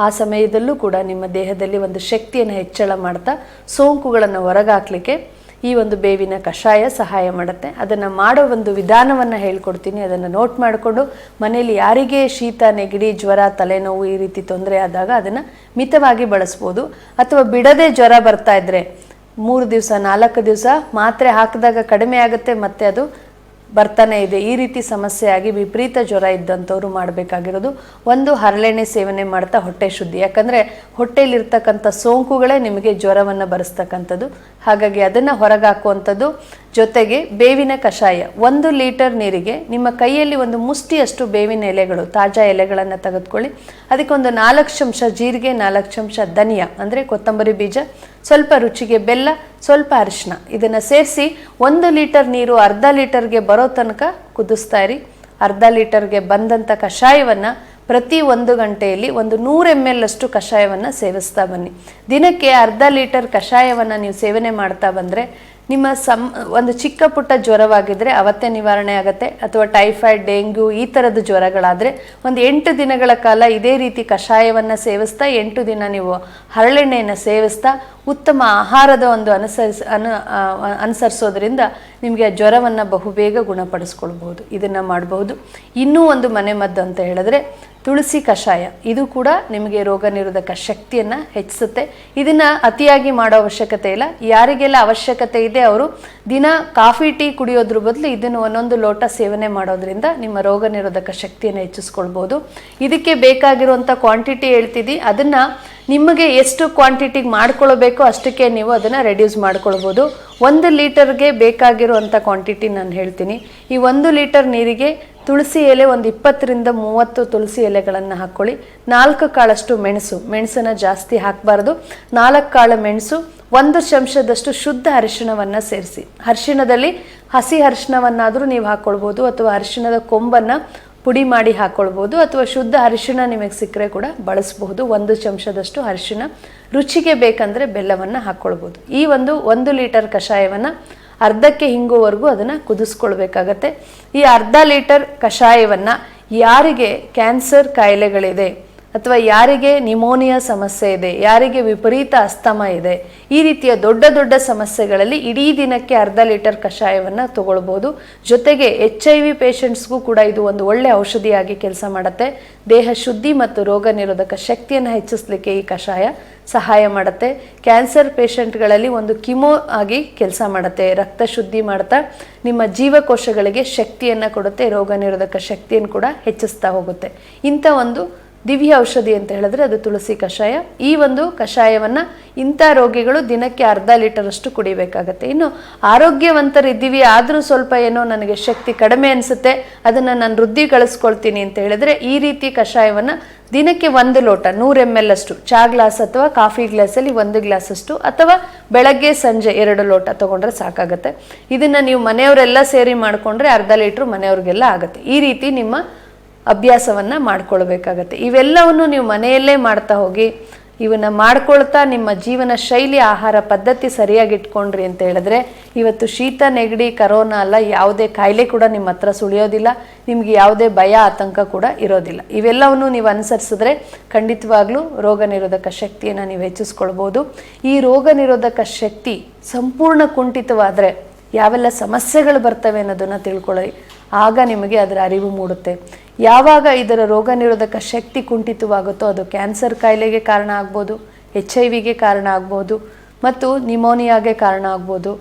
ಆ ಸಮಯದಲ್ಲೂ ಕೂಡ ನಿಮ್ಮ ದೇಹದಲ್ಲಿ ಒಂದು ಶಕ್ತಿಯನ್ನು ಹೆಚ್ಚಳ ಮಾಡ್ತಾ ಸೋಂಕುಗಳನ್ನು ಹೊರಗಾಕ್ಲಿಕ್ಕೆ ಈ ಒಂದು ಬೇವಿನ ಕಷಾಯ ಸಹಾಯ ಮಾಡುತ್ತೆ. ಅದನ್ನು ಮಾಡೋ ಒಂದು ವಿಧಾನವನ್ನು ಹೇಳ್ಕೊಡ್ತೀನಿ. ಅದನ್ನು ನೋಟ್ ಮಾಡಿಕೊಂಡು ಮನೆಯಲ್ಲಿ ಯಾರಿಗೆ ಶೀತ, ನೆಗಡಿ, ಜ್ವರ, ತಲೆನೋವು ಈ ರೀತಿ ತೊಂದರೆ ಆದಾಗ ಅದನ್ನು ಮಿತವಾಗಿ ಬಳಸ್ಬೋದು. ಅಥವಾ ಬಿಡದೆ ಜ್ವರ ಬರ್ತಾ ಇದ್ದರೆ ಮೂರು ದಿವಸ, ನಾಲ್ಕು ದಿವಸ ಮಾತ್ರೆ ಹಾಕಿದಾಗ ಕಡಿಮೆ ಆಗುತ್ತೆ, ಮತ್ತೆ ಅದು ಬರ್ತಾನೆ ಇದೆ. ಈ ರೀತಿ ಸಮಸ್ಯೆ ಆಗಿ ವಿಪರೀತ ಜ್ವರ ಇದ್ದಂಥವ್ರು ಮಾಡಬೇಕಾಗಿರೋದು ಒಂದು ಹರಳೆಣ್ಣೆ ಸೇವನೆ ಮಾಡ್ತಾ ಹೊಟ್ಟೆ ಶುದ್ಧಿ. ಯಾಕಂದರೆ ಹೊಟ್ಟೆಯಲ್ಲಿರ್ತಕ್ಕಂಥ ಸೋಂಕುಗಳೇ ನಿಮಗೆ ಜ್ವರವನ್ನು ಬರೆಸ್ತಕ್ಕಂಥದ್ದು. ಹಾಗಾಗಿ ಅದನ್ನು ಹೊರಗಾಕುವಂಥದ್ದು ಜೊತೆಗೆ ಬೇವಿನ ಕಷಾಯ. ಒಂದು ಲೀಟರ್ ನೀರಿಗೆ ನಿಮ್ಮ ಕೈಯಲ್ಲಿ ಒಂದು ಮುಷ್ಟಿಯಷ್ಟು ಬೇವಿನ ಎಲೆಗಳು, ತಾಜಾ ಎಲೆಗಳನ್ನು ತೆಗೆದುಕೊಳ್ಳಿ. ಅದಕ್ಕೊಂದು ನಾಲ್ಕು ಚಮಚ ಜೀರಿಗೆ, ನಾಲ್ಕು ಚಮಚ ಧನಿಯಾ, ಅಂದರೆ ಕೊತ್ತಂಬರಿ ಬೀಜ, ಸ್ವಲ್ಪ ರುಚಿಗೆ ಬೆಲ್ಲ, ಸ್ವಲ್ಪ ಅರಿಶಿನ ಇದನ್ನು ಸೇರಿಸಿ ಒಂದು ಲೀಟರ್ ನೀರು ಅರ್ಧ ಲೀಟರ್ಗೆ ಬರೋ ತನಕ ಕುದಿಸ್ತಾ ಇರಿ. ಅರ್ಧ ಲೀಟರ್ಗೆ ಬಂದಂಥ ಕಷಾಯವನ್ನು ಪ್ರತಿ ಒಂದು ಗಂಟೆಯಲ್ಲಿ ಒಂದು ನೂರು ಎಂ ಎಲ್ ಅಷ್ಟು ಕಷಾಯವನ್ನು ಸೇವಿಸ್ತಾ ಬನ್ನಿ. ದಿನಕ್ಕೆ ಅರ್ಧ ಲೀಟರ್ ಕಷಾಯವನ್ನು ನೀವು ಸೇವನೆ ಮಾಡ್ತಾ ಬಂದರೆ ನಿಮ್ಮ ಸಮ್, ಒಂದು ಚಿಕ್ಕ ಪುಟ್ಟ ಜ್ವರವಾಗಿದ್ದರೆ ಅವತ್ತೇ ನಿವಾರಣೆ ಆಗುತ್ತೆ, ಅಥವಾ ಟೈಫಾಯ್ಡ್, ಡೆಂಗ್ಯೂ ಈ ಥರದ ಜ್ವರಗಳಾದರೆ ಒಂದು ಎಂಟು ದಿನಗಳ ಕಾಲ ಇದೇ ರೀತಿ ಕಷಾಯವನ್ನು ಸೇವಿಸ್ತಾ, ಎಂಟು ದಿನ ನೀವು ಹರಳೆಣ್ಣೆಯನ್ನು ಸೇವಿಸ್ತಾ, ಉತ್ತಮ ಆಹಾರದ ಒಂದು ಅನುಸರಿಸ, ಅನು ಅನುಸರಿಸೋದ್ರಿಂದ ನಿಮಗೆ ಆ ಜ್ವರವನ್ನು ಬಹುಬೇಗ ಗುಣಪಡಿಸ್ಕೊಳ್ಬೋದು ಇದನ್ನು ಮಾಡಬಹುದು. ಇನ್ನೂ ಒಂದು ಮನೆಮದ್ದು ಅಂತ ಹೇಳಿದ್ರೆ ತುಳಸಿ ಕಷಾಯ. ಇದು ಕೂಡ ನಿಮಗೆ ರೋಗ ನಿರೋಧಕ ಶಕ್ತಿಯನ್ನು ಹೆಚ್ಚಿಸುತ್ತೆ. ಇದನ್ನು ಅತಿಯಾಗಿ ಮಾಡೋ ಅವಶ್ಯಕತೆ ಇಲ್ಲ. ಯಾರಿಗೆಲ್ಲ ಅವಶ್ಯಕತೆ ಇದೆ ಅವರು ದಿನ ಕಾಫಿ, ಟೀ ಕುಡಿಯೋದ್ರ ಬದಲು ಇದನ್ನು ಒಂದೊಂದು ಲೋಟ ಸೇವನೆ ಮಾಡೋದ್ರಿಂದ ನಿಮ್ಮ ರೋಗ ನಿರೋಧಕ ಶಕ್ತಿಯನ್ನು ಹೆಚ್ಚಿಸ್ಕೊಳ್ಬೋದು. ಇದಕ್ಕೆ ಬೇಕಾಗಿರುವಂಥ ಕ್ವಾಂಟಿಟಿ ಹೇಳ್ತಿದ್ದಿ, ಅದನ್ನು ನಿಮಗೆ ಎಷ್ಟು ಕ್ವಾಂಟಿಟಿಗೆ ಮಾಡ್ಕೊಳ್ಬೇಕು ಅಷ್ಟಕ್ಕೆ ನೀವು ಅದನ್ನು ರೆಡ್ಯೂಸ್ ಮಾಡ್ಕೊಳ್ಬೋದು. ಒಂದು ಲೀಟರ್ಗೆ ಬೇಕಾಗಿರುವಂಥ ಕ್ವಾಂಟಿಟಿ ನಾನು ಹೇಳ್ತೀನಿ. ಈ ಒಂದು ಲೀಟರ್ ನೀರಿಗೆ ತುಳಸಿ ಎಲೆ ಒಂದು ಇಪ್ಪತ್ತರಿಂದ ಮೂವತ್ತು ತುಳಸಿ ಎಲೆಗಳನ್ನು ಹಾಕ್ಕೊಳ್ಳಿ ನಾಲ್ಕು ಕಾಳಷ್ಟು ಮೆಣಸು. ಮೆಣಸನ್ನು ಜಾಸ್ತಿ ಹಾಕಬಾರ್ದು. ನಾಲ್ಕು ಕಾಳು ಮೆಣಸು, ಒಂದು ಚಮಚದಷ್ಟು ಶುದ್ಧ ಅರಿಶಿಣವನ್ನು ಸೇರಿಸಿ. ಅರಿಶಿಣದಲ್ಲಿ ಹಸಿ ಅರಿಶಿಣವನ್ನಾದರೂ ನೀವು ಹಾಕ್ಕೊಳ್ಬೋದು ಅಥವಾ ಅರಿಶಿಣದ ಕೊಂಬನ್ನು ಪುಡಿ ಮಾಡಿ ಹಾಕ್ಕೊಳ್ಬೋದು ಅಥವಾ ಶುದ್ಧ ಅರಿಶಿಣ ನಿಮಗೆ ಸಿಕ್ಕರೆ ಕೂಡ ಬಳಸಬಹುದು. ಒಂದು ಚಮಚದಷ್ಟು ಅರಿಶಿಣ. ರುಚಿಗೆ ಬೇಕಂದರೆ ಬೆಲ್ಲವನ್ನು ಹಾಕ್ಕೊಳ್ಬೋದು ಈ ಒಂದು ಒಂದು ಲೀಟರ್ ಕಷಾಯವನ್ನು ಅರ್ಧಕ್ಕೆ ಹಿಂಗುವವರೆಗೂ ಅದನ್ನು ಕುದಿಸ್ಕೊಳ್ಬೇಕಾಗತ್ತೆ. ಈ ಅರ್ಧ ಲೀಟರ್ ಕಷಾಯವನ್ನು ಯಾರಿಗೆ ಕ್ಯಾನ್ಸರ್ ಕಾಯಿಲೆಗಳಿದೆ ಅಥವಾ ಯಾರಿಗೆ ನಿಮೋನಿಯಾ ಸಮಸ್ಯೆ ಇದೆ, ಯಾರಿಗೆ ವಿಪರೀತ ಅಸ್ತಮ ಇದೆ, ಈ ರೀತಿಯ ದೊಡ್ಡ ದೊಡ್ಡ ಸಮಸ್ಯೆಗಳಲ್ಲಿ ಇಡೀ ದಿನಕ್ಕೆ ಅರ್ಧ ಲೀಟರ್ ಕಷಾಯವನ್ನು ತಗೊಳ್ಬೋದು. ಜೊತೆಗೆ ಎಚ್ ಐ ವಿ ಪೇಷಂಟ್ಸ್ಗೂ ಕೂಡ ಇದು ಒಂದು ಒಳ್ಳೆ ಔಷಧಿಯಾಗಿ ಕೆಲಸ ಮಾಡುತ್ತೆ. ದೇಹ ಶುದ್ಧಿ ಮತ್ತು ರೋಗ ನಿರೋಧಕ ಶಕ್ತಿಯನ್ನು ಹೆಚ್ಚಿಸಲಿಕ್ಕೆ ಈ ಕಷಾಯ ಸಹಾಯ ಮಾಡುತ್ತೆ. ಕ್ಯಾನ್ಸರ್ ಪೇಷಂಟ್ಗಳಲ್ಲಿ ಒಂದು ಕಿಮೋ ಆಗಿ ಕೆಲಸ ಮಾಡುತ್ತೆ. ರಕ್ತ ಶುದ್ಧಿ ಮಾಡ್ತಾ ನಿಮ್ಮ ಜೀವಕೋಶಗಳಿಗೆ ಶಕ್ತಿಯನ್ನು ಕೊಡುತ್ತೆ. ರೋಗ ನಿರೋಧಕ ಶಕ್ತಿಯನ್ನು ಕೂಡ ಹೆಚ್ಚಿಸ್ತಾ ಹೋಗುತ್ತೆ. ಇಂಥ ಒಂದು ದಿವ್ಯ ಔಷಧಿ ಅಂತ ಹೇಳಿದ್ರೆ ಅದು ತುಳಸಿ ಕಷಾಯ. ಈ ಒಂದು ಕಷಾಯವನ್ನು ಇಂಥ ರೋಗಿಗಳು ದಿನಕ್ಕೆ ಅರ್ಧ ಲೀಟರ್ ಅಷ್ಟು ಕುಡಿಬೇಕಾಗತ್ತೆ. ಇನ್ನು ಆರೋಗ್ಯವಂತರಿದ್ದೀವಿ, ಆದರೂ ಸ್ವಲ್ಪ ಏನೋ ನನಗೆ ಶಕ್ತಿ ಕಡಿಮೆ ಅನಿಸುತ್ತೆ, ಅದನ್ನು ನಾನು ವೃದ್ಧಿ ಕಳಿಸ್ಕೊಳ್ತೀನಿ ಅಂತ ಹೇಳಿದ್ರೆ ಈ ರೀತಿ ಕಷಾಯವನ್ನು ದಿನಕ್ಕೆ ಒಂದು ಲೋಟ, ನೂರು ಎಂ ಎಲ್ ಅಷ್ಟು, ಚಾ ಗ್ಲಾಸ್ ಅಥವಾ ಕಾಫಿ ಗ್ಲಾಸಲ್ಲಿ ಒಂದು ಗ್ಲಾಸ್ ಅಷ್ಟು ಅಥವಾ ಬೆಳಗ್ಗೆ, ಸಂಜೆ ಎರಡು ಲೋಟ ತಗೊಂಡ್ರೆ ಸಾಕಾಗುತ್ತೆ. ಇದನ್ನು ನೀವು ಮನೆಯವರೆಲ್ಲ ಸೇರಿ ಮಾಡಿಕೊಂಡ್ರೆ ಅರ್ಧ ಲೀಟ್ರ್ ಮನೆಯವ್ರಿಗೆಲ್ಲ ಆಗುತ್ತೆ. ಈ ರೀತಿ ನಿಮ್ಮ ಅಭ್ಯಾಸವನ್ನ ಮಾಡ್ಕೊಳ್ಬೇಕಾಗತ್ತೆ. ಇವೆಲ್ಲವನ್ನು ನೀವು ಮನೆಯಲ್ಲೇ ಮಾಡ್ತಾ ಹೋಗಿ, ಇವನ್ನ ಮಾಡ್ಕೊಳ್ತಾ ನಿಮ್ಮ ಜೀವನ ಶೈಲಿ, ಆಹಾರ ಪದ್ಧತಿ ಸರಿಯಾಗಿ ಇಟ್ಕೊಂಡ್ರಿ ಅಂತ ಹೇಳಿದ್ರೆ, ಇವತ್ತು ಶೀತ, ನೆಗಡಿ, ಕರೋನಾ ಅಲ್ಲ ಯಾವುದೇ ಕಾಯಿಲೆ ಕೂಡ ನಿಮ್ಮ ಹತ್ರ ಸುಳಿಯೋದಿಲ್ಲ, ನಿಮ್ಗೆ ಯಾವುದೇ ಭಯ, ಆತಂಕ ಕೂಡ ಇರೋದಿಲ್ಲ. ಇವೆಲ್ಲವನ್ನು ನೀವು ಅನುಸರಿಸಿದ್ರೆ ಖಂಡಿತವಾಗ್ಲೂ ರೋಗ ನಿರೋಧಕ ಶಕ್ತಿಯನ್ನು ನೀವು ಹೆಚ್ಚಿಸ್ಕೊಳ್ಬೋದು. ಈ ರೋಗ ನಿರೋಧಕ ಶಕ್ತಿ ಸಂಪೂರ್ಣ ಕುಂಠಿತವಾದರೆ ಯಾವೆಲ್ಲ ಸಮಸ್ಯೆಗಳು ಬರ್ತವೆ ಅನ್ನೋದನ್ನು ತಿಳ್ಕೊಳ್ಳಿ. ಆಗ ನಿಮಗೆ ಅದರ ಅರಿವು ಮೂಡುತ್ತೆ. ಯಾವಾಗ ಇದರ ರೋಗ ನಿರೋಧಕ ಶಕ್ತಿ ಕುಂಠಿತವಾಗುತ್ತೋ ಅದು ಕ್ಯಾನ್ಸರ್ ಕಾಯಿಲೆಗೆ ಕಾರಣ ಆಗ್ಬೋದು ಎಚ್ ಐ ವಿಗೆ ಕಾರಣ ಆಗ್ಬೋದು ಮತ್ತು ನಿಮೋನಿಯಾಗೆ ಕಾರಣ ಆಗ್ಬೋದು.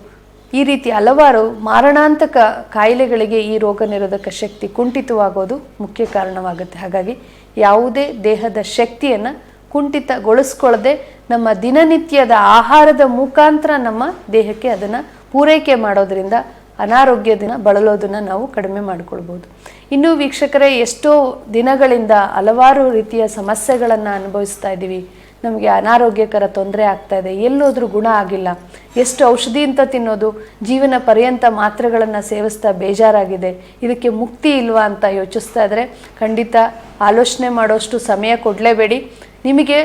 ಈ ರೀತಿ ಹಲವಾರು ಮಾರಣಾಂತಕ ಕಾಯಿಲೆಗಳಿಗೆ ಈ ರೋಗ ನಿರೋಧಕ ಶಕ್ತಿ ಕುಂಠಿತವಾಗೋದು ಮುಖ್ಯ ಕಾರಣವಾಗುತ್ತೆ. ಹಾಗಾಗಿ ಯಾವುದೇ ದೇಹದ ಶಕ್ತಿಯನ್ನು ಕುಂಠಿತಗೊಳಿಸ್ಕೊಳ್ಳದೆ ನಮ್ಮ ದಿನನಿತ್ಯದ ಆಹಾರದ ಮುಖಾಂತರ ನಮ್ಮ ದೇಹಕ್ಕೆ ಅದನ್ನು ಪೂರೈಕೆ ಮಾಡೋದ್ರಿಂದ ಅನಾರೋಗ್ಯದಿಂದ ಬಳಲೋದನ್ನು ನಾವು ಕಡಿಮೆ ಮಾಡಿಕೊಳ್ಬೋದು. ಇನ್ನು ವೀಕ್ಷಕರೇ, ಎಷ್ಟೋ ದಿನಗಳಿಂದ ಹಲವಾರು ರೀತಿಯ ಸಮಸ್ಯೆಗಳನ್ನು ಅನುಭವಿಸ್ತಾ ಇದ್ದೀವಿ. ನಮಗೆ ಅನಾರೋಗ್ಯಕರ ತೊಂದರೆ ಆಗ್ತಾ ಇದೆ. ಎಲ್ಲೋದ್ರೂ ಗುಣ ಆಗಿಲ್ಲ. ಎಷ್ಟು ಔಷಧಿ ಅಂತ ತಿನ್ನೋದು, ಜೀವನ ಪರ್ಯಂತ ಮಾತ್ರೆಗಳನ್ನು ಸೇವಿಸ್ತಾ ಬೇಜಾರಾಗಿದೆ. ಇದಕ್ಕೆ ಮುಕ್ತಿ ಇಲ್ವಾ ಅಂತ ಯೋಚಿಸ್ತಾ ಇದ್ರೆ ಖಂಡಿತ ಆಲೋಚನೆ ಮಾಡೋಷ್ಟು ಸಮಯ ಕೊಡಲೇಬೇಡಿ. ನಿಮಗೆ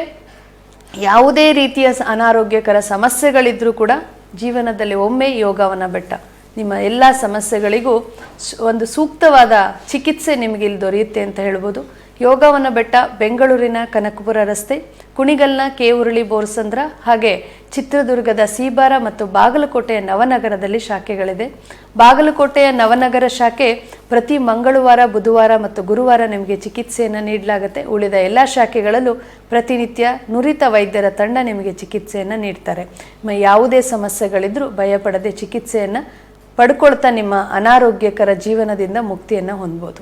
ಯಾವುದೇ ರೀತಿಯ ಅನಾರೋಗ್ಯಕರ ಸಮಸ್ಯೆಗಳಿದ್ರೂ ಕೂಡ ಜೀವನದಲ್ಲಿ ಒಮ್ಮೆ ಯೋಗವನ್ನು ಬೆಟ್ಟ. ನಿಮ್ಮ ಎಲ್ಲ ಸಮಸ್ಯೆಗಳಿಗೂ ಒಂದು ಸೂಕ್ತವಾದ ಚಿಕಿತ್ಸೆ ನಿಮಗೆ ಇಲ್ಲಿ ದೊರೆಯುತ್ತೆ ಅಂತ ಹೇಳ್ಬೋದು. ಯೋಗವನ ಬೆಟ್ಟ ಬೆಂಗಳೂರಿನ ಕನಕಪುರ ರಸ್ತೆ, ಕುಣಿಗಲ್ನ ಕೆ ಉರುಳಿ ಬೋರ್ಸಂದ್ರ ಹಾಗೆ ಚಿತ್ರದುರ್ಗದ ಸೀಬಾರ ಮತ್ತು ಬಾಗಲಕೋಟೆಯ ನವನಗರದಲ್ಲಿ ಶಾಖೆಗಳಿದೆ. ಬಾಗಲಕೋಟೆಯ ನವನಗರ ಶಾಖೆ ಪ್ರತಿ ಮಂಗಳವಾರ, ಬುಧವಾರ ಮತ್ತು ಗುರುವಾರ ನಿಮಗೆ ಚಿಕಿತ್ಸೆಯನ್ನು ನೀಡಲಾಗುತ್ತೆ. ಉಳಿದ ಎಲ್ಲ ಶಾಖೆಗಳಲ್ಲೂ ಪ್ರತಿನಿತ್ಯ ನುರಿತ ವೈದ್ಯರ ತಂಡ ನಿಮಗೆ ಚಿಕಿತ್ಸೆಯನ್ನು ನೀಡ್ತಾರೆ. ಯಾವುದೇ ಸಮಸ್ಯೆಗಳಿದ್ರೂ ಭಯಪಡದೆ ಚಿಕಿತ್ಸೆಯನ್ನು ಪಡ್ಕೊಳ್ತಾ ನಿಮ್ಮ ಅನಾರೋಗ್ಯಕರ ಜೀವನದಿಂದ ಮುಕ್ತಿಯನ್ನು ಹೊಂದ್ಬೋದು.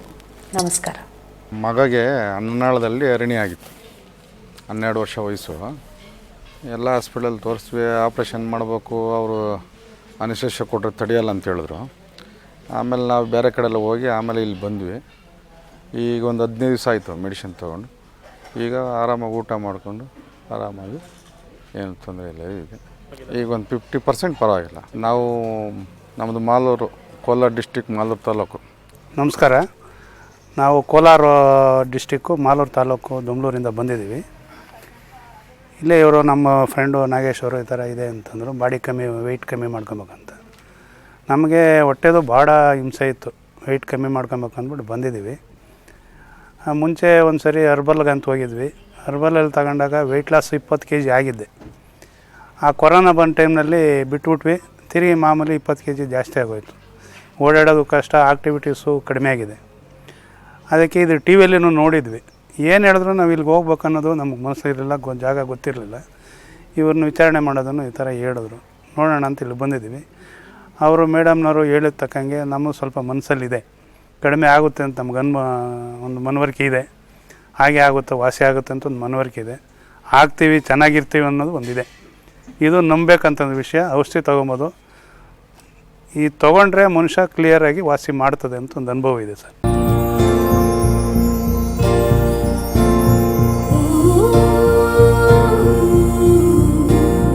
ನಮಸ್ಕಾರ. ಮಗಗೆ ಅನ್ನನಾಳದಲ್ಲಿ ಅರಣಿ ಆಗಿತ್ತು. ಹನ್ನೆರಡು ವರ್ಷ ವಯಸ್ಸು. ಎಲ್ಲ ಹಾಸ್ಪಿಟಲ್ ತೋರಿಸ್ವಿ ಆಪ್ರೇಷನ್ ಮಾಡಬೇಕು, ಅವರು ಅನಿಶೇಷ ಕೊಟ್ಟರೆ ತಡೆಯಲ್ಲ ಅಂತ ಹೇಳಿದ್ರು. ಆಮೇಲೆ ನಾವು ಬೇರೆ ಕಡೆಲ್ಲ ಹೋಗಿ ಆಮೇಲೆ ಇಲ್ಲಿ ಬಂದ್ವಿ. ಈಗ ಒಂದು ಹದಿನೈದು ದಿವಸ ಆಯಿತು ಮೆಡಿಷನ್ ತೊಗೊಂಡು. ಈಗ ಆರಾಮಾಗಿ ಊಟ ಮಾಡಿಕೊಂಡು ಆರಾಮಾಗಿ, ಏನು ತೊಂದರೆ ಇಲ್ಲ ಈಗ. ಈಗ ಒಂದು ಫಿಫ್ಟಿ ಪರ್ಸೆಂಟ್ ಪರವಾಗಿಲ್ಲ. ನಾವು ನಮ್ಮದು ಮಾಲೂರು, ಕೋಲಾರ ಡಿಸ್ಟಿಕ್ ಮಾಲೂರು ತಾಲೂಕು. ನಮಸ್ಕಾರ. ನಾವು ಕೋಲಾರ ಡಿಸ್ಟಿಕ್ಕು ಮಾಲೂರು ತಾಲೂಕು ದೊಮ್ಲೂರಿಂದ ಬಂದಿದ್ದೀವಿ. ಇಲ್ಲೇ ಇವರು ನಮ್ಮ ಫ್ರೆಂಡು ನಾಗೇಶ್ ಅವರು ಈ ಥರ ಇದೆ ಅಂತಂದರು, ಬಾಡಿ ಕಮ್ಮಿ ವೆಯ್ಟ್ ಕಮ್ಮಿ ಮಾಡ್ಕೊಬೇಕಂತ. ನಮಗೆ ಹೊಟ್ಟೆದು ಭಾಳ ಹಿಂಸೆ ಇತ್ತು ವೆಯ್ಟ್ ಕಮ್ಮಿ ಮಾಡ್ಕೊಬೇಕು ಅಂದ್ಬಿಟ್ಟು ಬಂದಿದ್ದೀವಿ. ಮುಂಚೆ ಒಂದು ಸರಿ ಹರ್ಬಲ್ಗೆ ಅಂತ ಹೋಗಿದ್ವಿ. ಹರ್ಬಲಲ್ಲಿ ತಗೊಂಡಾಗ ವೆಯ್ಟ್ ಲಾಸ್ ಇಪ್ಪತ್ತು ಕೆ ಜಿ ಆಗಿದ್ದೆ. ಆ ಕೊರೋನಾ ಬಂದ ಟೈಮ್ನಲ್ಲಿ ಬಿಟ್ಬಿಟ್ವಿ. ತಿರುಗಿ ಮಾಮೂಲಿ ಇಪ್ಪತ್ತು ಕೆ ಜಿ ಜಾಸ್ತಿ ಆಗೋಯ್ತು. ಓಡಾಡೋದು ಕಷ್ಟ ಆಕ್ಟಿವಿಟೀಸು ಕಡಿಮೆ ಆಗಿದೆ. ಅದಕ್ಕೆ ಇದು ಟಿ ವಿಯಲ್ಲಿನೂ ನೋಡಿದ್ವಿ. ಏನು ಹೇಳಿದ್ರು ನಾವು ಇಲ್ಲಿಗೆ ಹೋಗ್ಬೇಕು ಅನ್ನೋದು ನಮಗೆ ಮನಸ್ಸಿರಲಿಲ್ಲ ಗೊ, ಜಾಗ ಗೊತ್ತಿರಲಿಲ್ಲ. ಇವ್ರನ್ನ ವಿಚಾರಣೆ ಮಾಡೋದನ್ನು ಈ ಥರ ಹೇಳಿದ್ರು. ನೋಡೋಣ ಅಂತ ಇಲ್ಲಿ ಬಂದಿದ್ದೀವಿ. ಅವರು ಮೇಡಮ್ನವರು ಹೇಳಿದ ತಕ್ಕಂಗೆ ನಮ್ಮ ಸ್ವಲ್ಪ ಮನಸ್ಸಲ್ಲಿದೆ ಕಡಿಮೆ ಆಗುತ್ತೆ ಅಂತ ನಮ್ಗೆ ಅನ್ಮ, ಒಂದು ಮನವರಿಕೆ ಇದೆ. ಹಾಗೆ ಆಗುತ್ತೆ, ವಾಸಿ ಆಗುತ್ತೆ ಅಂತ ಒಂದು ಮನವರಿಕೆ ಇದೆ. ಆಗ್ತೀವಿ, ಚೆನ್ನಾಗಿರ್ತೀವಿ ಅನ್ನೋದು ಒಂದಿದೆ. ಇದು ನಂಬೇಕಂತ ಒಂದು ವಿಷಯ, ಔಷಧಿ ತೊಗೊಬೋದು. ಈ ತೊಗೊಂಡ್ರೆ ಮನುಷ್ಯ ಕ್ಲಿಯರಾಗಿ ವಾಸಿ ಮಾಡ್ತದೆ ಅಂತ ಒಂದು ಅನುಭವ ಇದೆ ಸರ್.